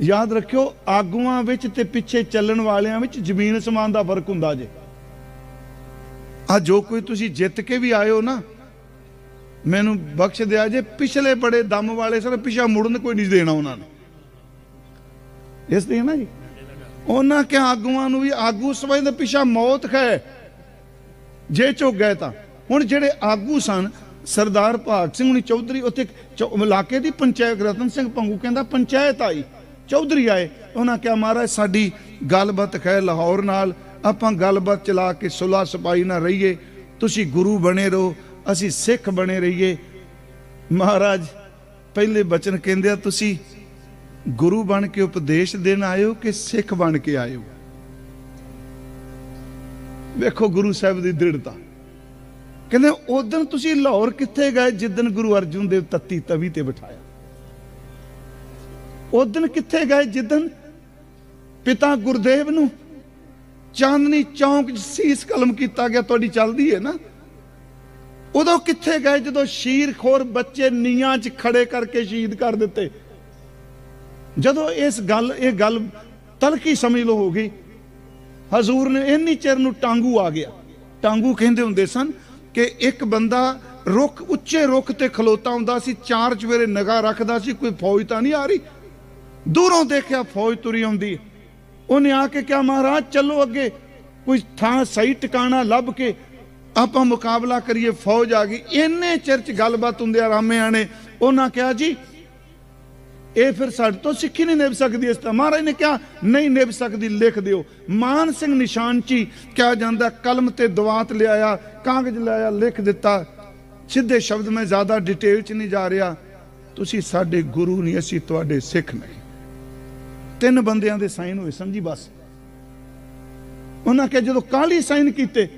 ਯਾਦ ਰੱਖਿਓ, ਆਗੂਆਂ ਵਿੱਚ ਤੇ ਪਿੱਛੇ ਚੱਲਣ ਵਾਲਿਆਂ ਵਿੱਚ ਜ਼ਮੀਨ ਸਮਾਨ ਦਾ ਫ਼ਰਕ ਹੁੰਦਾ ਜੇ। ਆ ਜੋ ਕੋਈ ਤੁਸੀਂ ਜਿੱਤ ਕੇ ਵੀ ਆਏ ਹੋ ਨਾ, ਮੈਨੂੰ ਬਖਸ਼ ਦਿਆ ਜੇ, ਪਿਛਲੇ ਬੜੇ ਦਮ ਵਾਲੇ ਸਰ ਪਿਛਾ ਮੁੜਨ ਕੋਈ ਨਹੀਂ ਦੇਣਾ ਉਹਨਾਂ ਨੇ। ਇਸ ਲਈ ਨਾ ਜੀ? ਉਹਨਾਂ ਕਿ ਆਗੂਆਂ ਨੂੰ ਵੀ ਆਗੂ ਸਮਝਦੇ ਪਿਛਾ ਮੌਤ ਹੈ। ਜੇ ਝੁਕ ਗਏ ਤਾਂ। ਹੁਣ ਜਿਹੜੇ ਆਗੂ ਸਨ, ਸਰਦਾਰ ਭਾਗ ਸਿੰਘ ਹੁਣੀ ਚੌਧਰੀ, ਉੱਥੇ ਚੌ- ਇਲਾਕੇ ਦੀ ਪੰਚਾਇਤ, ਰਤਨ ਸਿੰਘ ਪੰਗੂ ਕਹਿੰਦਾ ਪੰਚਾਇਤ ਆਈ। ਚੌਧਰੀ ਆਏ, ਉਹਨਾਂ ਕਿਹਾ, ਮਹਾਰਾਜ, ਸਾਡੀ ਗੱਲਬਾਤ ਖੈ ਲਾਹੌਰ ਨਾਲ। ਆਪਾਂ ਗੱਲਬਾਤ ਚਲਾ ਕੇ ਸੁਲਾ ਸਪਾਈ ਨਾ ਰਹੀਏ। ਤੁਸੀਂ ਗੁਰੂ ਬਣੇ ਰਹੋ, ਅਸੀਂ ਸਿੱਖ ਬਣੇ ਰਹੀਏ। ਮਹਾਰਾਜ, ਪਹਿਲੇ ਬਚਨ ਕਹਿੰਦੇ ਆ, ਤੁਸੀਂ ਗੁਰੂ ਬਣ ਕੇ ਉਪਦੇਸ਼ ਦੇਣ ਆਇਓ ਕਿ ਸਿੱਖ ਬਣ ਕੇ ਆਇਓ? ਵੇਖੋ ਗੁਰੂ ਸਾਹਿਬ ਦੀ ਦ੍ਰਿੜਤਾ। ਕਹਿੰਦੇ ਉਦੋਂ ਤੁਸੀਂ ਲਾਹੌਰ ਕਿੱਥੇ ਗਏ ਜਿੱਦਨ ਗੁਰੂ ਅਰਜਨ ਦੇਵ ਤੱਤੀ ਤਵੀ ਤੇ ਬਿਠਾਇਆ? ਉਦੋਂ ਕਿੱਥੇ ਗਏ ਜਿੱਦਨ ਪਿਤਾ ਗੁਰਦੇਵ ਨੂੰ ਚਾਂਦਨੀ ਚੌਂਕ 'ਚ ਸੀਸ ਕਲਮ ਕੀਤਾ ਗਿਆ, ਤੁਹਾਡੀ ਚੱਲਦੀ ਹੈ ਨਾ? ਉਦੋਂ ਕਿੱਥੇ ਗਏ ਜਦੋਂ ਸ਼ੀਰ ਖੋਰ ਬੱਚੇ ਨੀਆਂ 'ਚ ਖੜੇ ਕਰਕੇ ਸ਼ਹੀਦ ਕਰ ਦਿੱਤੇ? ਜਦੋਂ ਇਸ ਗੱਲ, ਇਹ ਗੱਲ ਤਲਕੀ ਸਮਝ ਲੋ ਹੋ ਗਈ, ਹਜ਼ੂਰ ਨੇ ਇੰਨੀ ਚਿਰ ਨੂੰ ਟਾਂਗੂ ਆ ਗਿਆ। ਟਾਂਗੂ ਕਹਿੰਦੇ ਹੁੰਦੇ ਸਨ ਕਿ ਇੱਕ ਬੰਦਾ ਰੁੱਖ, ਉੱਚੇ ਰੁੱਖ ਤੇ ਖਲੋਤਾ ਹੁੰਦਾ ਸੀ, ਚਾਰ ਚਵੇਰੇ ਨਿਗਾਹ ਰੱਖਦਾ ਸੀ, ਕੋਈ ਫੌਜ ਤਾਂ ਨਹੀਂ ਆ ਰਹੀ। ਦੂਰੋਂ ਦੇਖਿਆ ਫੌਜ ਤੁਰੀ ਆਉਂਦੀ ਉਹਨੇ ਆ ਕੇ ਕਿਹਾ, ਮਹਾਰਾਜ, ਚੱਲੋ ਅੱਗੇ। ਕੋਈ ਥਾਂ ਸਹੀ ਟਿਕਾਣਾ ਲੱਭ ਕੇ ਆਪਾਂ ਮੁਕਾਬਲਾ ਕਰੀਏ, ਫੌਜ ਆ ਗਈ। ਇੰਨੇ ਚਿਰ ਚ ਗੱਲਬਾਤ ਹੁੰਦੀ ਆ ਰਾਮਿਆਂ ਨੇ। ਉਹਨਾਂ ਕਿਹਾ, ਜੀ ਇਹ ਫਿਰ ਸਾਡੇ ਤੋਂ ਸਿੱਖੀ ਨਹੀਂ ਨਿਭ ਸਕਦੀ ਇਸ ਤਰ੍ਹਾਂ। ਮਹਾਰਾਜ ਨੇ ਕਿਹਾ, ਨਹੀਂ ਨਿਭ ਸਕਦੀ, ਲਿਖ ਦਿਓ। ਮਾਨ ਸਿੰਘ ਨਿਸ਼ਾਨਚੀ ਕਿਹਾ ਜਾਂਦਾ, ਕਲਮ ਤੇ ਦਵਾਤ ਲਿਆਇਆ, ਕਾਗਜ਼ ਲਿਆਇਆ, ਲਿਖ ਦਿੱਤਾ। ਸਿੱਧੇ ਸ਼ਬਦ ਮੈਂ ਜ਼ਿਆਦਾ ਡਿਟੇਲ ਚ ਨਹੀਂ ਜਾ ਰਿਹਾ। ਤੁਸੀਂ ਸਾਡੇ ਗੁਰੂ ਨਹੀਂ, ਅਸੀਂ ਤੁਹਾਡੇ ਸਿੱਖ ਨਹੀਂ। ਤਿੰਨ ਬੰਦਿਆਂ ਦੇ ਸਾਈਨ ਹੋਏ, ਸਮਝੀ ਬਸ। ਉਹਨਾਂ ਕਿ ਜਦੋਂ ਕਾਲੀ ਸਾਈਨ ਕੀਤੇ,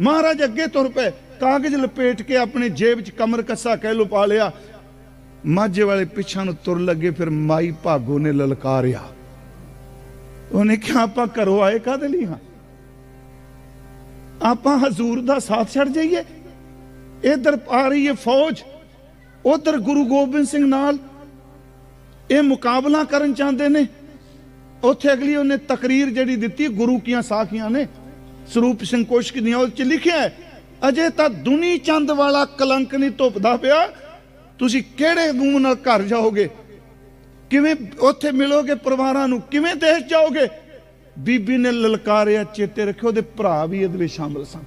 ਮਹਾਰਾਜ ਅੱਗੇ ਤੁਰ ਪਏ, ਕਾਗਜ਼ ਲਪੇਟ ਕੇ ਆਪਣੇ ਜੇਬ 'ਚ ਕਮਰ ਕੱਸਾ ਕਹਿ ਲੋ ਪਾ ਲਿਆ ਮਾਝੇ ਵਾਲੇ ਪਿੱਛਾ ਨੂੰ ਤੁਰ ਲੱਗੇ, ਫਿਰ ਮਾਈ ਭਾਗੋ ਨੇ ਲਲਕਾਰਿਆ। ਉਹਨੇ ਕਿਹਾ, ਆਪਾਂ ਘਰੋਂ ਆਏ ਕਾਦੇ ਲਈ ਹਾਂ? ਆਪਾਂ ਹਜ਼ੂਰ ਦਾ ਸਾਥ ਛੱਡ ਜਾਈਏ। ਇਧਰ ਆ ਰਹੀ ਹੈ ਫੌਜ, ਉਧਰ ਗੁਰੂ ਗੋਬਿੰਦ ਸਿੰਘ ਨਾਲ ਇਹ ਮੁਕਾਬਲਾ ਕਰਨ ਚਾਹੁੰਦੇ ਨੇ। ਉੱਥੇ ਅਗਲੀ ਉਹਨੇ ਤਕਰੀਰ ਜਿਹੜੀ ਦਿੱਤੀ, ਗੁਰੂ ਕੀਆਂ ਸਾਖੀਆਂ ਨੇ, ਸਰੂਪ ਸਿੰਘ ਕੋਸ਼ਕ ਦੀਆਂ, ਉਹ ਚ ਲਿਖਿਆ ਅਜੇ ਤਾਂ ਦੁਨੀ ਚੰਦ ਵਾਲਾ ਕਲੰਕ ਨਹੀਂ ਧੁੱਪਦਾ ਪਿਆ ਤੁਸੀਂ ਕਿਹੜੇ ਮੂੰਹ ਨਾਲ ਘਰ ਜਾਓਗੇ? ਕਿਵੇਂ ਉੱਥੇ ਮਿਲੋਗੇ ਪਰਿਵਾਰਾਂ ਨੂੰ? ਕਿਵੇਂ ਦੇਸ਼ ਜਾਓਗੇ? ਬੀਬੀ ਨੇ ਲਲਕਾਰਿਆ, ਚੇਤੇ ਰੱਖਿਓ, ਉਹਦੇ ਭਰਾ ਵੀ ਇਹਦੇ ਵਿੱਚ ਸ਼ਾਮਲ ਸਨ।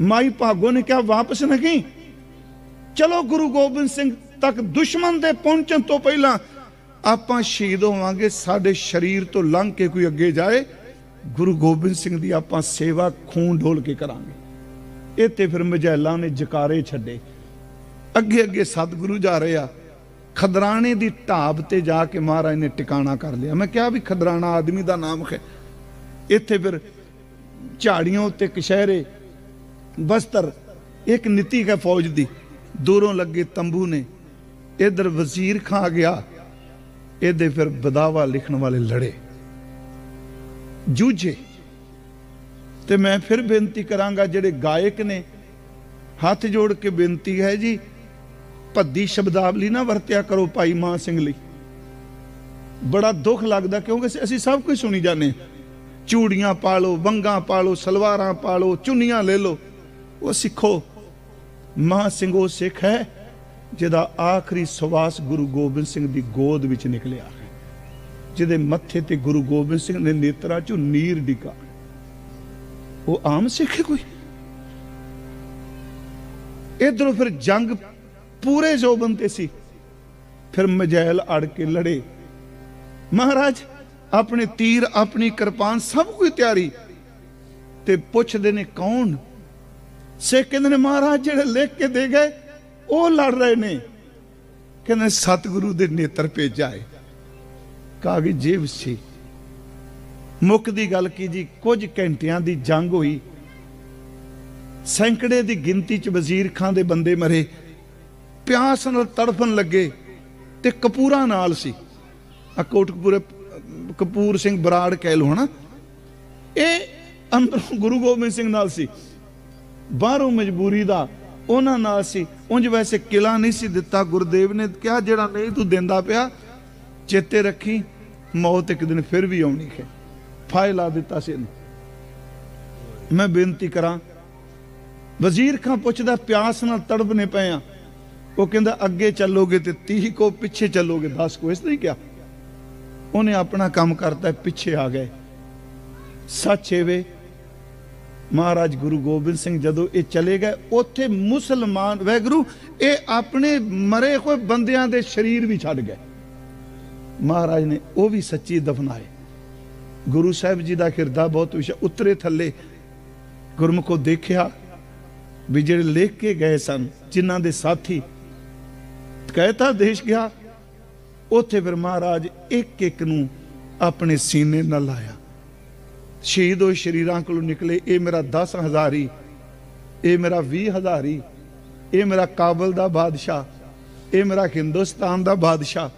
ਮਾਈ ਭਾਗੋ ਨੇ ਕਿਹਾ, ਵਾਪਸ ਨਹੀਂ। ਚਲੋ ਗੁਰੂ ਗੋਬਿੰਦ ਸਿੰਘ ਤੱਕ ਦੁਸ਼ਮਣ ਦੇ ਪਹੁੰਚਣ ਤੋਂ ਪਹਿਲਾਂ ਆਪਾਂ ਸ਼ਹੀਦ ਹੋਵਾਂਗੇ। ਸਾਡੇ ਸਰੀਰ ਤੋਂ ਲੰਘ ਕੇ ਕੋਈ ਅੱਗੇ ਜਾਏ, ਗੁਰੂ ਗੋਬਿੰਦ ਸਿੰਘ ਦੀ ਆਪਾਂ ਸੇਵਾ ਖੂਨ ਢੋਲ ਕੇ ਕਰਾਂਗੇ। ਇਹ ਤੇ ਫਿਰ ਮਜੈਲਾਂ ਨੇ ਜਕਾਰੇ ਛੱਡੇ। ਅੱਗੇ ਅੱਗੇ ਸਤਿਗੁਰੂ ਜਾ ਰਹੇ ਆ, ਖਦਰਾਣੇ ਦੀ ਢਾਬ ਤੇ ਜਾ ਕੇ ਮਹਾਰਾਜ ਨੇ ਟਿਕਾਣਾ ਕਰ ਲਿਆ। ਮੈਂ ਕਿਹਾ ਵੀ ਖਦਰਾਣਾ ਆਦਮੀ ਦਾ ਨਾਮ ਹੈ ਇੱਥੇ ਫਿਰ ਝਾੜੀਆਂ ਉੱਤੇ ਕਸ਼ਹਿਰੇ ਬਸਤਰ, ਇੱਕ ਨੀਤੀ ਹੈ ਫੌਜ ਦੀ। ਦੂਰੋਂ ਲੱਗੇ ਤੰਬੂ ਨੇ, ਇਧਰ ਵਜ਼ੀਰ ਖਾਂ ਗਿਆ, ਇਹਦੇ ਫਿਰ ਬਦਾਵਾ ਲਿਖਣ ਵਾਲੇ ਲੜੇ। ਜੂਝੇ। ਤੇ ਮੈਂ ਫਿਰ ਬੇਨਤੀ ਕਰਾਂਗਾ, ਜਿਹੜੇ ਗਾਇਕ ਨੇ, ਹੱਥ ਜੋੜ ਕੇ ਬੇਨਤੀ ਹੈ ਜੀ ਭੱਦੀ ਸ਼ਬਦਾਵਲੀ ਨਾ ਵਰਤਿਆ ਕਰੋ ਭਾਈ ਮਾਨ ਸਿੰਘ ਲਈ। ਬੜਾ ਦੁੱਖ ਲੱਗਦਾ ਕਿਉਂਕਿ ਅਸੀਂ- ਸਭ ਕੁਝ ਸੁਣੀ ਜਾਂਦੇ ਚੂੜੀਆਂ ਪਾ ਲਓ ਵੰਗਾਂ ਪਾ ਲਓ ਸਲਵਾਰਾਂ ਪਾ ਲਓ ਚੁੰਨੀਆਂ ਲੈ ਲਓ। ਉਹ ਸਿੱਖੋ। ਮਾਂ ਸਿੰਘ ਉਹ ਸਿੱਖ ਹੈ ਜਿਹਦਾ ਆਖਰੀ ਸਵਾਸ ਗੁਰੂ ਗੋਬਿੰਦ ਸਿੰਘ ਦੀ ਗੋਦ ਵਿੱਚ ਨਿਕਲਿਆ ਹੈ। ਜਿਹਦੇ ਮੱਥੇ ਤੇ ਗੁਰੂ ਗੋਬਿੰਦ ਸਿੰਘ ਨੇ ਨੇਤਰਾਂ ਚੋਂ ਨੀਰ ਡਿੱਗਾ ਉਹ ਆਮ ਸਿੱਖ ਕੋਈ? ਇਧਰੋਂ ਫਿਰ ਜੰਗ ਪੂਰੇ ਜੋਬਨ ਤੇ ਸੀ। ਫਿਰ ਮਜੈਲ ਅੜ ਕੇ ਲੜੇ। ਮਹਾਰਾਜ, ਆਪਣੇ ਤੀਰ, ਆਪਣੀ ਕਿਰਪਾਨ ਸਭ ਕੁਝ ਤਿਆਰੀ। ਤੇ ਪੁੱਛਦੇ ਨੇ ਕੌਣ? ਸਿੱਖ ਕਹਿੰਦੇ ਨੇ, ਮਹਾਰਾਜ, ਜਿਹੜੇ ਲਿਖ ਕੇ ਦੇ ਗਏ, ਉਹ ਲੜ ਰਹੇ ਨੇ। ਕਹਿੰਦੇ ਸਤਿਗੁਰੂ ਦੇ ਨੇਤਰ ਭੇਜਿਆ ਹੈ ਕਾਗਜ਼ ਜੇਬ ਸੀ। ਮੁੱਖ ਦੀ ਗੱਲ ਕੀ ਜੀ? ਕੁਝ ਘੰਟਿਆਂ ਦੀ ਜੰਗ ਹੋਈ। ਸੈਂਕੜੇ ਦੀ ਗਿਣਤੀ ਚ ਵਜ਼ੀਰ ਖਾਂ ਦੇ ਬੰਦੇ ਮਰੇ। ਪਿਆਸ ਨਾਲ ਤੜਫਣ ਲੱਗੇ ਤੇ ਕਪੂਰਾ ਨਾਲ ਸੀ। ਆ ਕੋਟਕਪੂਰੇ ਕਪੂਰ ਸਿੰਘ ਬਰਾੜ ਕਹਿ ਲੋ ਹਨਾ? ਇਹ ਅੰਦਰੋਂ ਗੁਰੂ ਗੋਬਿੰਦ ਸਿੰਘ ਨਾਲ ਸੀ। ਬਾਹਰੋਂ ਮਜਬੂਰੀ ਦਾ ਉਹਨਾਂ ਨਾਲ ਸੀ। ਉਂਝ ਵੈਸੇ ਕਿਲਾ ਨਹੀਂ ਸੀ ਦਿੱਤਾ, ਗੁਰਦੇਵ ਨੇ ਕਿਹਾ, ਜਿਹੜਾ ਨਹੀਂ ਤੂੰ ਦਿੰਦਾ ਪਿਆ, ਚੇਤੇ ਰੱਖੀ, ਮੌਤ ਇੱਕ ਦਿਨ ਫਿਰ ਵੀ ਆਉਣੀ ਹੈ। ਫਾਇਲਾ ਦਿੱਤਾ ਸੀ ਇਹਨੂੰ। ਮੈਂ ਬੇਨਤੀ ਕਰਾਂ, ਵਜ਼ੀਰ ਖਾਂ ਪੁੱਛਦਾ, ਪਿਆਸ ਨਾਲ ਤੜਪਨੇ ਪਏ ਆ। ਉਹ ਕਹਿੰਦਾ, ਅੱਗੇ ਚੱਲੋਗੇ ਤੇ 30 ਕੋ ਪਿੱਛੇ ਚੱਲੋਗੇ। 10 ਕੋ ਇਸ ਨਹੀਂ ਕਿਹਾ। ਉਹਨੇ ਆਪਣਾ ਕੰਮ ਕਰਤਾ, ਪਿੱਛੇ ਆ ਗਏ। ਸੱਚ ਵੇ, ਮਹਾਰਾਜ ਗੁਰੂ ਗੋਬਿੰਦ ਸਿੰਘ ਜਦੋਂ ਇਹ ਚਲੇ ਗਏ, ਉੱਥੇ ਮੁਸਲਮਾਨ, ਵੈਗਰੂ, ਇਹ ਆਪਣੇ ਮਰੇ ਹੋਏ ਬੰਦਿਆਂ ਦੇ ਸਰੀਰ ਵੀ ਛੱਡ ਗਏ। ਮਹਾਰਾਜ ਨੇ ਉਹ ਵੀ ਸੱਚੀ ਦਫਨਾਏ। ਗੁਰੂ ਸਾਹਿਬ ਜੀ ਦਾ ਕਿਰਦਾ ਬਹੁਤ ਵਿਸ਼ਾ, ਉਤਰੇ ਥੱਲੇ ਗੁਰਮੁਖੋ ਦੇਖਿਆ ਵੀ ਜਿਹੜੇ ਲਿਖ ਕੇ ਗਏ ਸਨ, ਜਿਨ੍ਹਾਂ ਦੇ ਸਾਥੀ ਕਹਿਤਾ ਦੇਸ਼ ਗਿਆ। ਉੱਥੇ ਫਿਰ ਮਹਾਰਾਜ ਇੱਕ ਇੱਕ ਨੂੰ ਆਪਣੇ ਸੀਨੇ ਨਾਲ ਲਾਇਆ। ਸ਼ਹੀਦ ਹੋਏ ਸ਼ਰੀਰਾਂ ਕੋਲੋਂ ਨਿਕਲੇ, ਇਹ ਮੇਰਾ 10 ਹਜ਼ਾਰੀ, ਇਹ ਮੇਰਾ 20 ਹਜ਼ਾਰੀ, ਇਹ ਮੇਰਾ ਕਾਬਲ ਦਾ ਬਾਦਸ਼ਾਹ, ਇਹ ਮੇਰਾ ਹਿੰਦੁਸਤਾਨ ਦਾ ਬਾਦਸ਼ਾਹ।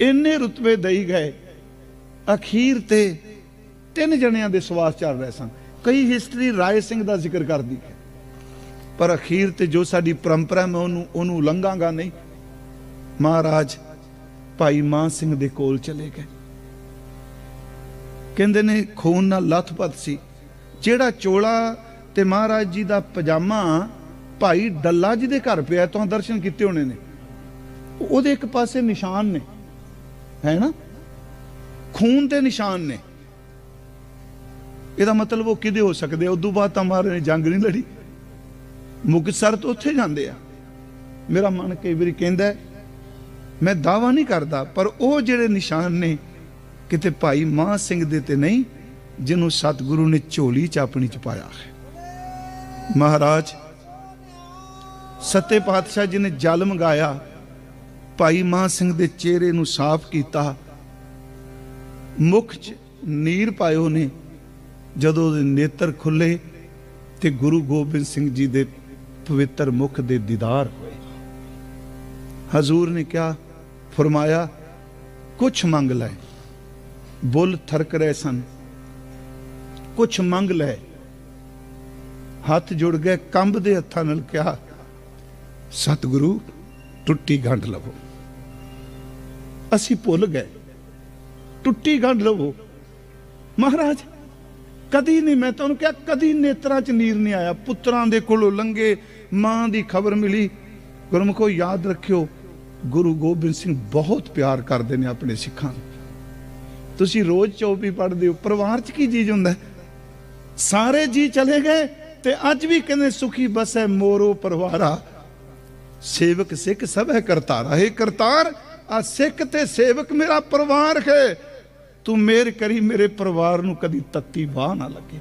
ਇੰਨੇ ਰੁਤਬੇ ਦਈ ਗਏ। ਅਖੀਰ ਤੇ ਤਿੰਨ ਜਣਿਆਂ ਦੇ ਸਵਾਸ ਚੱਲ ਰਹੇ ਸਨ। ਕਈ ਹਿਸਟਰੀ ਰਾਏ ਸਿੰਘ ਦਾ ਜ਼ਿਕਰ ਕਰਦੀ ਹੈ। ਪਰ ਅਖੀਰ ਤੇ ਜੋ ਸਾਡੀ ਪਰੰਪਰਾ, ਮੈਂ ਉਹਨੂੰ ਉਹਨੂੰ ਲੰਘਾਂਗਾ ਨਹੀਂ। ਮਹਾਰਾਜ, ਭਾਈ ਮਾਨ ਸਿੰਘ ਦੇ ਕੋਲ ਚਲੇ ਗਏ। ਕਹਿੰਦੇ ਨੇ ਖੂਨ ਨਾਲ ਲੱਥਪੱਥ ਸੀ। ਜਿਹੜਾ ਚੋਲਾ ਤੇ ਮਹਾਰਾਜ ਜੀ ਦਾ ਪਜਾਮਾ ਭਾਈ ਡੱਲਾ ਜੀ ਦੇ ਘਰ ਪਿਆ ਤੋਂ ਦਰਸ਼ਨ ਕੀਤੇ ਹੋਣੇ ਨੇ। ਉਹਦੇ ਇੱਕ ਪਾਸੇ ਨਿਸ਼ਾਨ ਨੇ, ਹੈ ਨਾ? ਖੂਨ ਤੇ ਨਿਸ਼ਾਨ ਨੇ। ਇਹਦਾ ਮਤਲਬ ਉਹ ਕਿਦੇ ਹੋ ਸਕਦੇ ਆ? ਉਦੋਂ ਬਾਅਦ ਤਾਂ ਮਹਾਰਾਜ ਨੇ ਜੰਗ ਨਹੀਂ ਲੜੀ। ਮੁਕਤਸਰ ਤੋਂ ਉੱਥੇ ਜਾਂਦੇ ਆ। ਮੇਰਾ ਮਨ ਕਈ ਵਾਰੀ ਕਹਿੰਦਾ ਮੈਂ ਦਾਵਾ ਨਹੀਂ ਕਰਦਾ, ਪਰ ਉਹ ਜਿਹੜੇ ਨਿਸ਼ਾਨ ਨੇ, ਕਿਤੇ ਭਾਈ ਮਾਂ ਸਿੰਘ ਦੇ ਤੇ ਨਹੀਂ, ਜਿਹਨੂੰ ਸਤਿਗੁਰੂ ਨੇ ਝੋਲੀ ਚ ਆਪਣੀ ਚ ਪਾਇਆ ਹੈ। ਮਹਾਰਾਜ, ਸੱਤੇ ਪਾਤਸ਼ਾਹ ਜੀ ਨੇ ਜਲ ਮੰਗਾਇਆ, ਭਾਈ ਮਾਂ ਸਿੰਘ ਦੇ ਚਿਹਰੇ ਨੂੰ ਸਾਫ਼ ਕੀਤਾ। ਮੁਖ ਚ ਨੀਰ ਪਾਇਓ ਨੇ, ਜਦੋਂ ਉਹਦੇ ਨੇਤਰ ਖੁੱਲੇ ਤੇ ਗੁਰੂ ਗੋਬਿੰਦ ਸਿੰਘ ਜੀ ਦੇ ਪਵਿੱਤਰ ਮੁਖ ਦੇ ਦੀਦਾਰ ਹੋਏ। ਹਜ਼ੂਰ ਨੇ ਕਿਹਾ ਫਰਮਾਇਆ, ਕੁਛ ਮੰਗ ਲੈ। ਬੁੱਲ ਥਰਕ ਰਹੇ ਸਨ। ਕੁਛ ਮੰਗ ਲੈ। ਹੱਥ ਜੁੜ ਗਏ, ਕੰਬ ਦੇ ਹੱਥਾਂ ਨਾਲ ਕਿਹਾ, ਸਤਿਗੁਰੂ, ਟੁੱਟੀ ਗੰਢ ਲਵੋ। ਅਸੀਂ ਭੁੱਲ ਗਏ, ਟੁੱਟੀ ਗੰਢ ਲਵੋ। ਮਹਾਰਾਜ, ਕਦੀ ਨਹੀਂ ਮੈਂ ਤੁਹਾਨੂੰ ਕਿਹਾ, ਕਦੀ ਨੇਤਰਾਂ 'ਚ ਨੀਰ ਨਹੀਂ ਆਇਆ। ਪੁੱਤਰਾਂ ਦੇ ਕੋਲੋਂ ਲੰਗੇ ਮਾਂ ਦੀ ਖਬਰ ਮਿਲੀ। ਗੁਰਮੁਖੋ, ਯਾਦ ਰੱਖਿਓ ਗੁਰੂ ਗੋਬਿੰਦ ਸਿੰਘ ਬਹੁਤ ਪਿਆਰ ਕਰਦੇ ਨੇ ਆਪਣੇ ਸਿੱਖਾਂ ਨੂੰ। ਤੁਸੀਂ ਰੋਜ਼ ਚੌਪੀ ਪੜ੍ਹਦੇ ਹੋ, ਪਰਿਵਾਰ 'ਚ ਕੀ ਚੀਜ਼ ਹੁੰਦਾ? ਸਾਰੇ ਜੀ ਚਲੇ ਗਏ ਤੇ ਅੱਜ ਵੀ ਕਹਿੰਦੇ ਸੁਖੀ ਬਸੈ ਮੋਰੋ ਪਰਿਵਾਰਾ। ਸੇਵਕ ਸਿੱਖ ਸਭ ਹੈ ਕਰਤਾਰਾ। ਇਹ ਕਰਤਾਰ, ਆ ਸਿੱਖ ਤੇ ਸੇਵਕ ਮੇਰਾ ਪਰਿਵਾਰ ਹੈ। ਤੂੰ ਮੇਰ ਕਰੀ ਮੇਰੇ ਪਰਿਵਾਰ ਨੂੰ ਕਦੀ ਤੱਤੀ ਬਾਹ ਨਾ ਲੱਗੇ।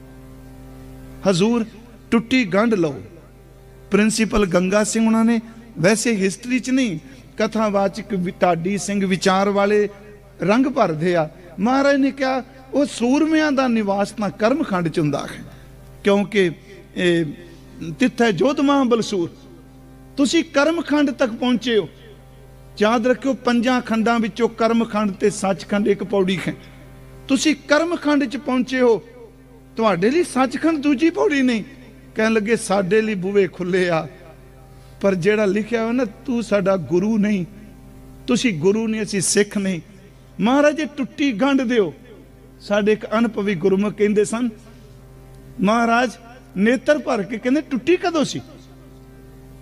ਹਜ਼ੂਰ, ਟੁੱਟੀ ਗੰਢ ਲਓ। ਪ੍ਰਿੰਸੀਪਲ ਗੰਗਾ ਸਿੰਘ ਉਹਨਾਂ ਨੇ, ਵੈਸੇ ਹਿਸਟਰੀ 'ਚ ਨਹੀਂ ਕਥਾਵਾਚਕ ਢਾਡੀ ਸਿੰਘ ਵਿਚਾਰ ਵਾਲੇ ਰੰਗ ਭਰਦੇ ਆ। ਮਹਾਰਾਜ ਨੇ ਕਿਹਾ, ਉਹ ਸੂਰਮਿਆਂ ਦਾ ਨਿਵਾਸ ਤਾਂ ਕਰਮਖੰਡ 'ਚ ਹੁੰਦਾ ਹੈ, ਕਿਉਂਕਿ, ਇਹ, ਤਿੱਥੈ ਜੋਧ ਮਹਾਬਲਸੂਰ ਤੁਸੀਂ ਕਰਮਖੰਡ ਤੱਕ ਪਹੁੰਚੇ ਹੋ। ਯਾਦ ਰੱਖਿਓ, ਪੰਜਾਂ ਖੰਡਾਂ ਵਿੱਚੋਂ ਕਰਮਖੰਡ ਤੇ ਸੱਚਖੰਡ ਇੱਕ ਪੌੜੀ ਹੈ। ਤੁਸੀਂ ਕਰਮਖੰਡ 'ਚ ਪਹੁੰਚੇ ਹੋ। ਤੁਹਾਡੇ ਲਈ ਸੱਚਖੰਡ ਦੂਜੀ ਪੌੜੀ ਨਹੀਂ। ਕਹਿਣ ਲੱਗੇ, ਸਾਡੇ ਲਈ ਬੂਹੇ ਖੁੱਲੇ ਆ। ਪਰ ਜਿਹੜਾ ਲਿਖਿਆ ਹੋਇਆ ਨਾ, ਤੂੰ ਸਾਡਾ ਗੁਰੂ ਨਹੀਂ, ਤੁਸੀਂ ਗੁਰੂ ਨਹੀਂ, ਅਸੀਂ ਸਿੱਖ ਨਹੀਂ। ਮਹਾਰਾਜ, ਇਹ ਟੁੱਟੀ ਗੰਢ ਦਿਓ। ਸਾਡੇ ਇੱਕ ਅਨੁਭਵੀ ਗੁਰਮੁਖ ਕਹਿੰਦੇ ਸਨ, ਮਹਾਰਾਜ, ਨੇਤਰ ਭਰ ਕੇ ਕਹਿੰਦੇ, ਟੁੱਟੀ ਕਦੋਂ ਸੀ?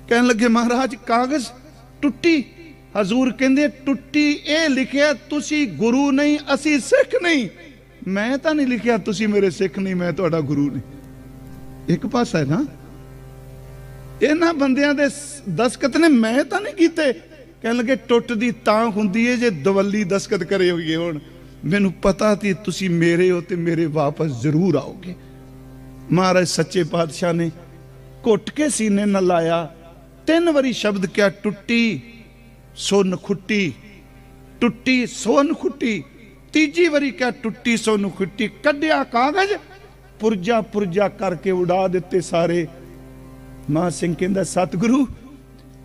ਕਹਿਣ ਲੱਗੇ, ਮਹਾਰਾਜ, ਕਾਗਜ਼ ਟੁੱਟੀ। ਹਜ਼ੂਰ ਕਹਿੰਦੇ, ਟੁੱਟੀ ਇਹ ਲਿਖਿਆ, ਤੁਸੀਂ ਗੁਰੂ ਨਹੀਂ, ਅਸੀਂ ਸਿੱਖ ਨਹੀਂ। ਮੈਂ ਤਾਂ ਨਹੀਂ ਲਿਖਿਆ, ਤੁਸੀਂ ਮੇਰੇ ਸਿੱਖ ਨਹੀਂ, ਮੈਂ ਤੁਹਾਡਾ ਗੁਰੂ ਨਹੀਂ। ਇੱਕ ਪਾਸਾ ਹੈ ਨਾ ਇਹਨਾਂ ਬੰਦਿਆਂ ਦੇ ਸ- ਦਸਖਤ ਨੇ, ਮੈਂ ਤਾਂ ਨਹੀਂ ਕੀਤੇ। ਕਹਿਣ ਲੱਗੇ ਟੁੱਟਦੀ ਤਾਂ ਹੁੰਦੀ ਏ ਜੇ ਦਵੱਲੀ ਦਸਖਤ ਕਰੇ ਹੋਈਏ ਹੁਣ। ਮੈਨੂੰ ਪਤਾ ਸੀ ਤੁਸੀਂ ਮੇਰੇ ਹੋ ਤੇ ਮੇਰੇ ਵਾਪਸ ਜ਼ਰੂਰ ਆਓਗੇ। ਮਹਾਰਾਜ ਸੱਚੇ ਪਾਤਸ਼ਾਹ ਨੇ ਘੁੱਟ ਕੇ ਸੀਨੇ ਨਾਲ ਲਾਇਆ। ਤਿੰਨ ਵਾਰੀ ਸ਼ਬਦ ਕਿਹਾ, ਟੁੱਟੀ, ਸੋਨ ਖੁੱਟੀ, ਟੁੱਟੀ, ਸੋਨ ਖੁੱਟੀ। ਤੀਜੀ ਵਾਰੀ ਕਿਹਾ, ਟੁੱਟੀ, ਸੋਨ ਖੁੱਟੀ। ਕੱਢਿਆ ਕਾਗਜ਼ ਪੁਰਜਾ ਪੁਰਜਾ ਕਰਕੇ ਉਡਾ ਦਿੱਤੇ ਸਾਰੇ। ਮਾਂ ਸਿੰਘ ਕਹਿੰਦਾ, ਸਤਿਗੁਰੂ,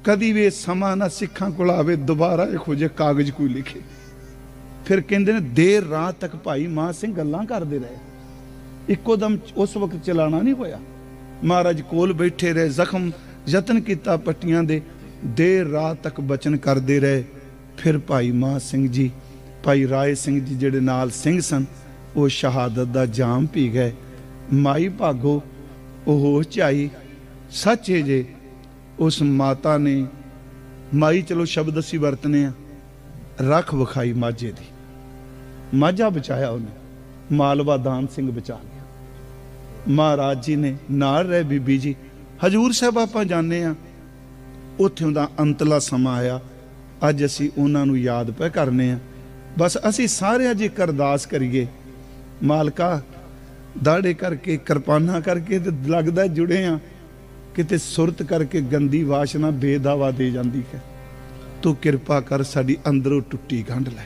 ਕਦੀ ਵੀ ਸਮਾਂ ਨਾ ਸਿੱਖਾਂ ਕੋਲ ਆਵੇ, ਦੁਬਾਰਾ ਇਹੋ ਜਿਹੇ ਕਾਗਜ਼ ਕੋਈ ਲਿਖੇ। ਫਿਰ ਕਹਿੰਦੇ ਨੇ, ਦੇਰ ਰਾਤ ਤੱਕ ਭਾਈ ਮਾਂ ਸਿੰਘ ਗੱਲਾਂ ਕਰਦੇ ਰਹੇ। ਇੱਕੋ ਦਮ ਉਸ ਵਕਤ ਚਲਾਣਾ ਨਹੀਂ ਹੋਇਆ। ਮਹਾਰਾਜ ਕੋਲ ਬੈਠੇ ਰਹੇ, ਜ਼ਖਮ ਯਤਨ ਕੀਤਾ ਪੱਟੀਆਂ ਦੇ। ਦੇਰ ਰਾਤ ਤੱਕ ਬਚਨ ਕਰਦੇ ਰਹੇ। ਫਿਰ ਭਾਈ ਮਾਂ ਸਿੰਘ ਜੀ, ਭਾਈ ਰਾਏ ਸਿੰਘ ਜੀ ਜਿਹੜੇ ਨਾਲ ਸਿੰਘ ਸਨ, ਉਹ ਸ਼ਹਾਦਤ ਦਾ ਜਾਮ ਪੀ ਗਏ। ਮਾਈ ਭਾਗੋ, ਉਹ ਹੋਸ਼ 'ਚ ਆਈ ਸੱਚੇ ਜੇ, ਉਸ ਮਾਤਾ ਨੇ ਮਾਈ ਚਲੋ ਸ਼ਬਦ ਅਸੀਂ ਵਰਤਨੇ ਆ, ਰੱਖ ਵਿਖਾਈ ਮਾਝੇ ਦੀ। ਮਾਝਾ ਬਚਾਇਆ ਉਹਨੇ, ਮਾਲਵਾ ਦਾਨ ਸਿੰਘ ਬਚਾ ਲਿਆ। ਮਹਾਰਾਜ ਜੀ ਨੇ ਨਾਲ ਰਹਿ ਬੀਬੀ ਜੀ। ਹਜੂਰ ਸਾਹਿਬ ਆਪਾਂ ਜਾਣੇ ਆ, ਉੱਥੇ ਦਾ ਅੰਤਲਾ ਸਮਾਂ ਆਇਆ। ਅੱਜ ਅਸੀਂ ਉਹਨਾਂ ਨੂੰ ਯਾਦ ਪੈ ਕਰਨੇ ਆ। ਬਸ ਅਸੀਂ ਸਾਰੇ ਅੱਜ ਇੱਕ ਅਰਦਾਸ ਕਰੀਏ। ਮਾਲਕਾ, ਦਾੜੇ ਕਰਕੇ ਕਿਰਪਾਨਾ ਕਰਕੇ ਤੇ ਲੱਗਦਾ ਜੁੜੇ ਆ। ਕਿਤੇ ਸੁਰਤ ਕਰਕੇ ਗੰਦੀ ਵਾਸ਼ਨਾ ਬੇਦਾਵਾ ਦੇ ਜਾਂਦੀ ਹੈ। ਤੂੰ ਕਿਰਪਾ ਕਰ ਸਾਡੀ ਅੰਦਰੋਂ ਟੁੱਟੀ ਗੰਢ ਲੈ।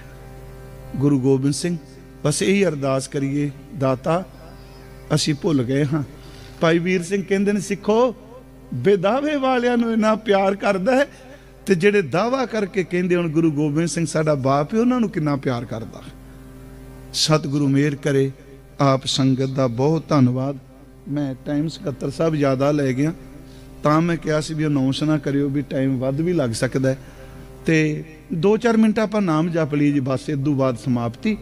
ਗੁਰੂ ਗੋਬਿੰਦ ਸਿੰਘ, ਬਸ ਇਹੀ ਅਰਦਾਸ ਕਰੀਏ, ਦਾਤਾ, ਅਸੀਂ ਭੁੱਲ ਗਏ ਹਾਂ। ਭਾਈ ਵੀਰ ਸਿੰਘ ਕਹਿੰਦੇ ਨੇ, ਸਿੱਖੋ, ਬੇਦਾਵੇ ਵਾਲਿਆਂ ਨੂੰ ਇੰਨਾ ਪਿਆਰ ਕਰਦਾ ਹੈ ਤੇ ਜਿਹੜੇ ਦਾਵਾ ਕਰਕੇ ਕਹਿੰਦੇ ਹੁਣ ਗੁਰੂ ਗੋਬਿੰਦ ਸਿੰਘ, ਸਾਡਾ ਬਾਪ ਹੈ ਉਹਨਾਂ ਨੂੰ ਕਿੰਨਾ ਪਿਆਰ ਕਰਦਾ ਸਤਿਗੁਰੂ ਮੇਰ ਕਰੇ, ਆਪ ਸੰਗਤ ਦਾ ਬਹੁਤ ਧੰਨਵਾਦ। ਮੈਂ ਟਾਈਮ 77 ਸਾਹਿਬ ਜ਼ਿਆਦਾ ਲੈ ਗਿਆ। ਤਾਂ ਮੈਂ ਕਿਹਾ ਸੀ ਵੀ ਅਨਾਉਂਸ ਨਾ ਕਰਿਓ ਵੀ ਟਾਈਮ ਵੱਧ ਵੀ ਲੱਗ ਸਕਦਾ ਹੈ। ਤੇ 2-4 ਮਿੰਟ ਆਪਾਂ ਨਾਮ ਜਪ ਲਈ ਜੀ, ਬਸ ਇਦੋਂ ਬਾਅਦ ਸਮਾਪਤੀ।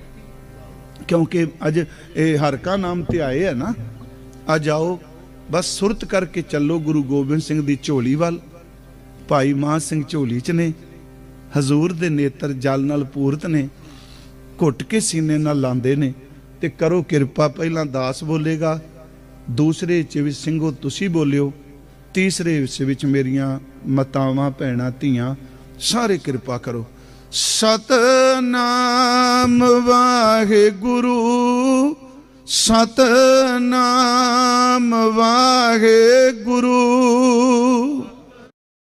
ਕਿਉਂਕਿ ਅੱਜ ਇਹ ਹਰਕਾ ਨਾਮ ਤੇ ਆਏ ਹੈ ਨਾ ਅੱਜ ਆਓ ਬਸ ਸੁਰਤ ਕਰਕੇ ਚੱਲੋ ਗੁਰੂ ਗੋਬਿੰਦ ਸਿੰਘ ਦੀ ਝੋਲੀ ਵੱਲ। ਭਾਈ ਮਾਨ ਸਿੰਘ ਝੋਲੀ 'ਚ ਨੇ, ਹਜ਼ੂਰ ਦੇ ਨੇਤਰ ਜਲ ਨਾਲ ਪੂਰਤ ਨੇ, ਘੁੱਟ ਕੇ ਸੀਨੇ ਨਾਲ ਲਾਉਂਦੇ ਨੇ, ਤੇ ਕਰੋ ਕਿਰਪਾ, ਪਹਿਲਾਂ ਦਾਸ ਬੋਲੇਗਾ, ਦੂਸਰੇ ਚ ਵੀ ਸਿੰਘੋ ਤੁਸੀਂ ਬੋਲਿਓ। ਤੀਸਰੇ ਵਿੱਚ ਵਿੱਚ ਮੇਰੀਆਂ ਮਤਾਵਾਂ ਭੈਣਾਂ ਧੀਆਂ ਸਾਰੇ ਕਿਰਪਾ ਕਰੋ। ਸਤਨਾਮ ਵਾਹਿਗੁਰੂ ਸਤਨਾਮ ਵਾਹਿਗੁਰੂ।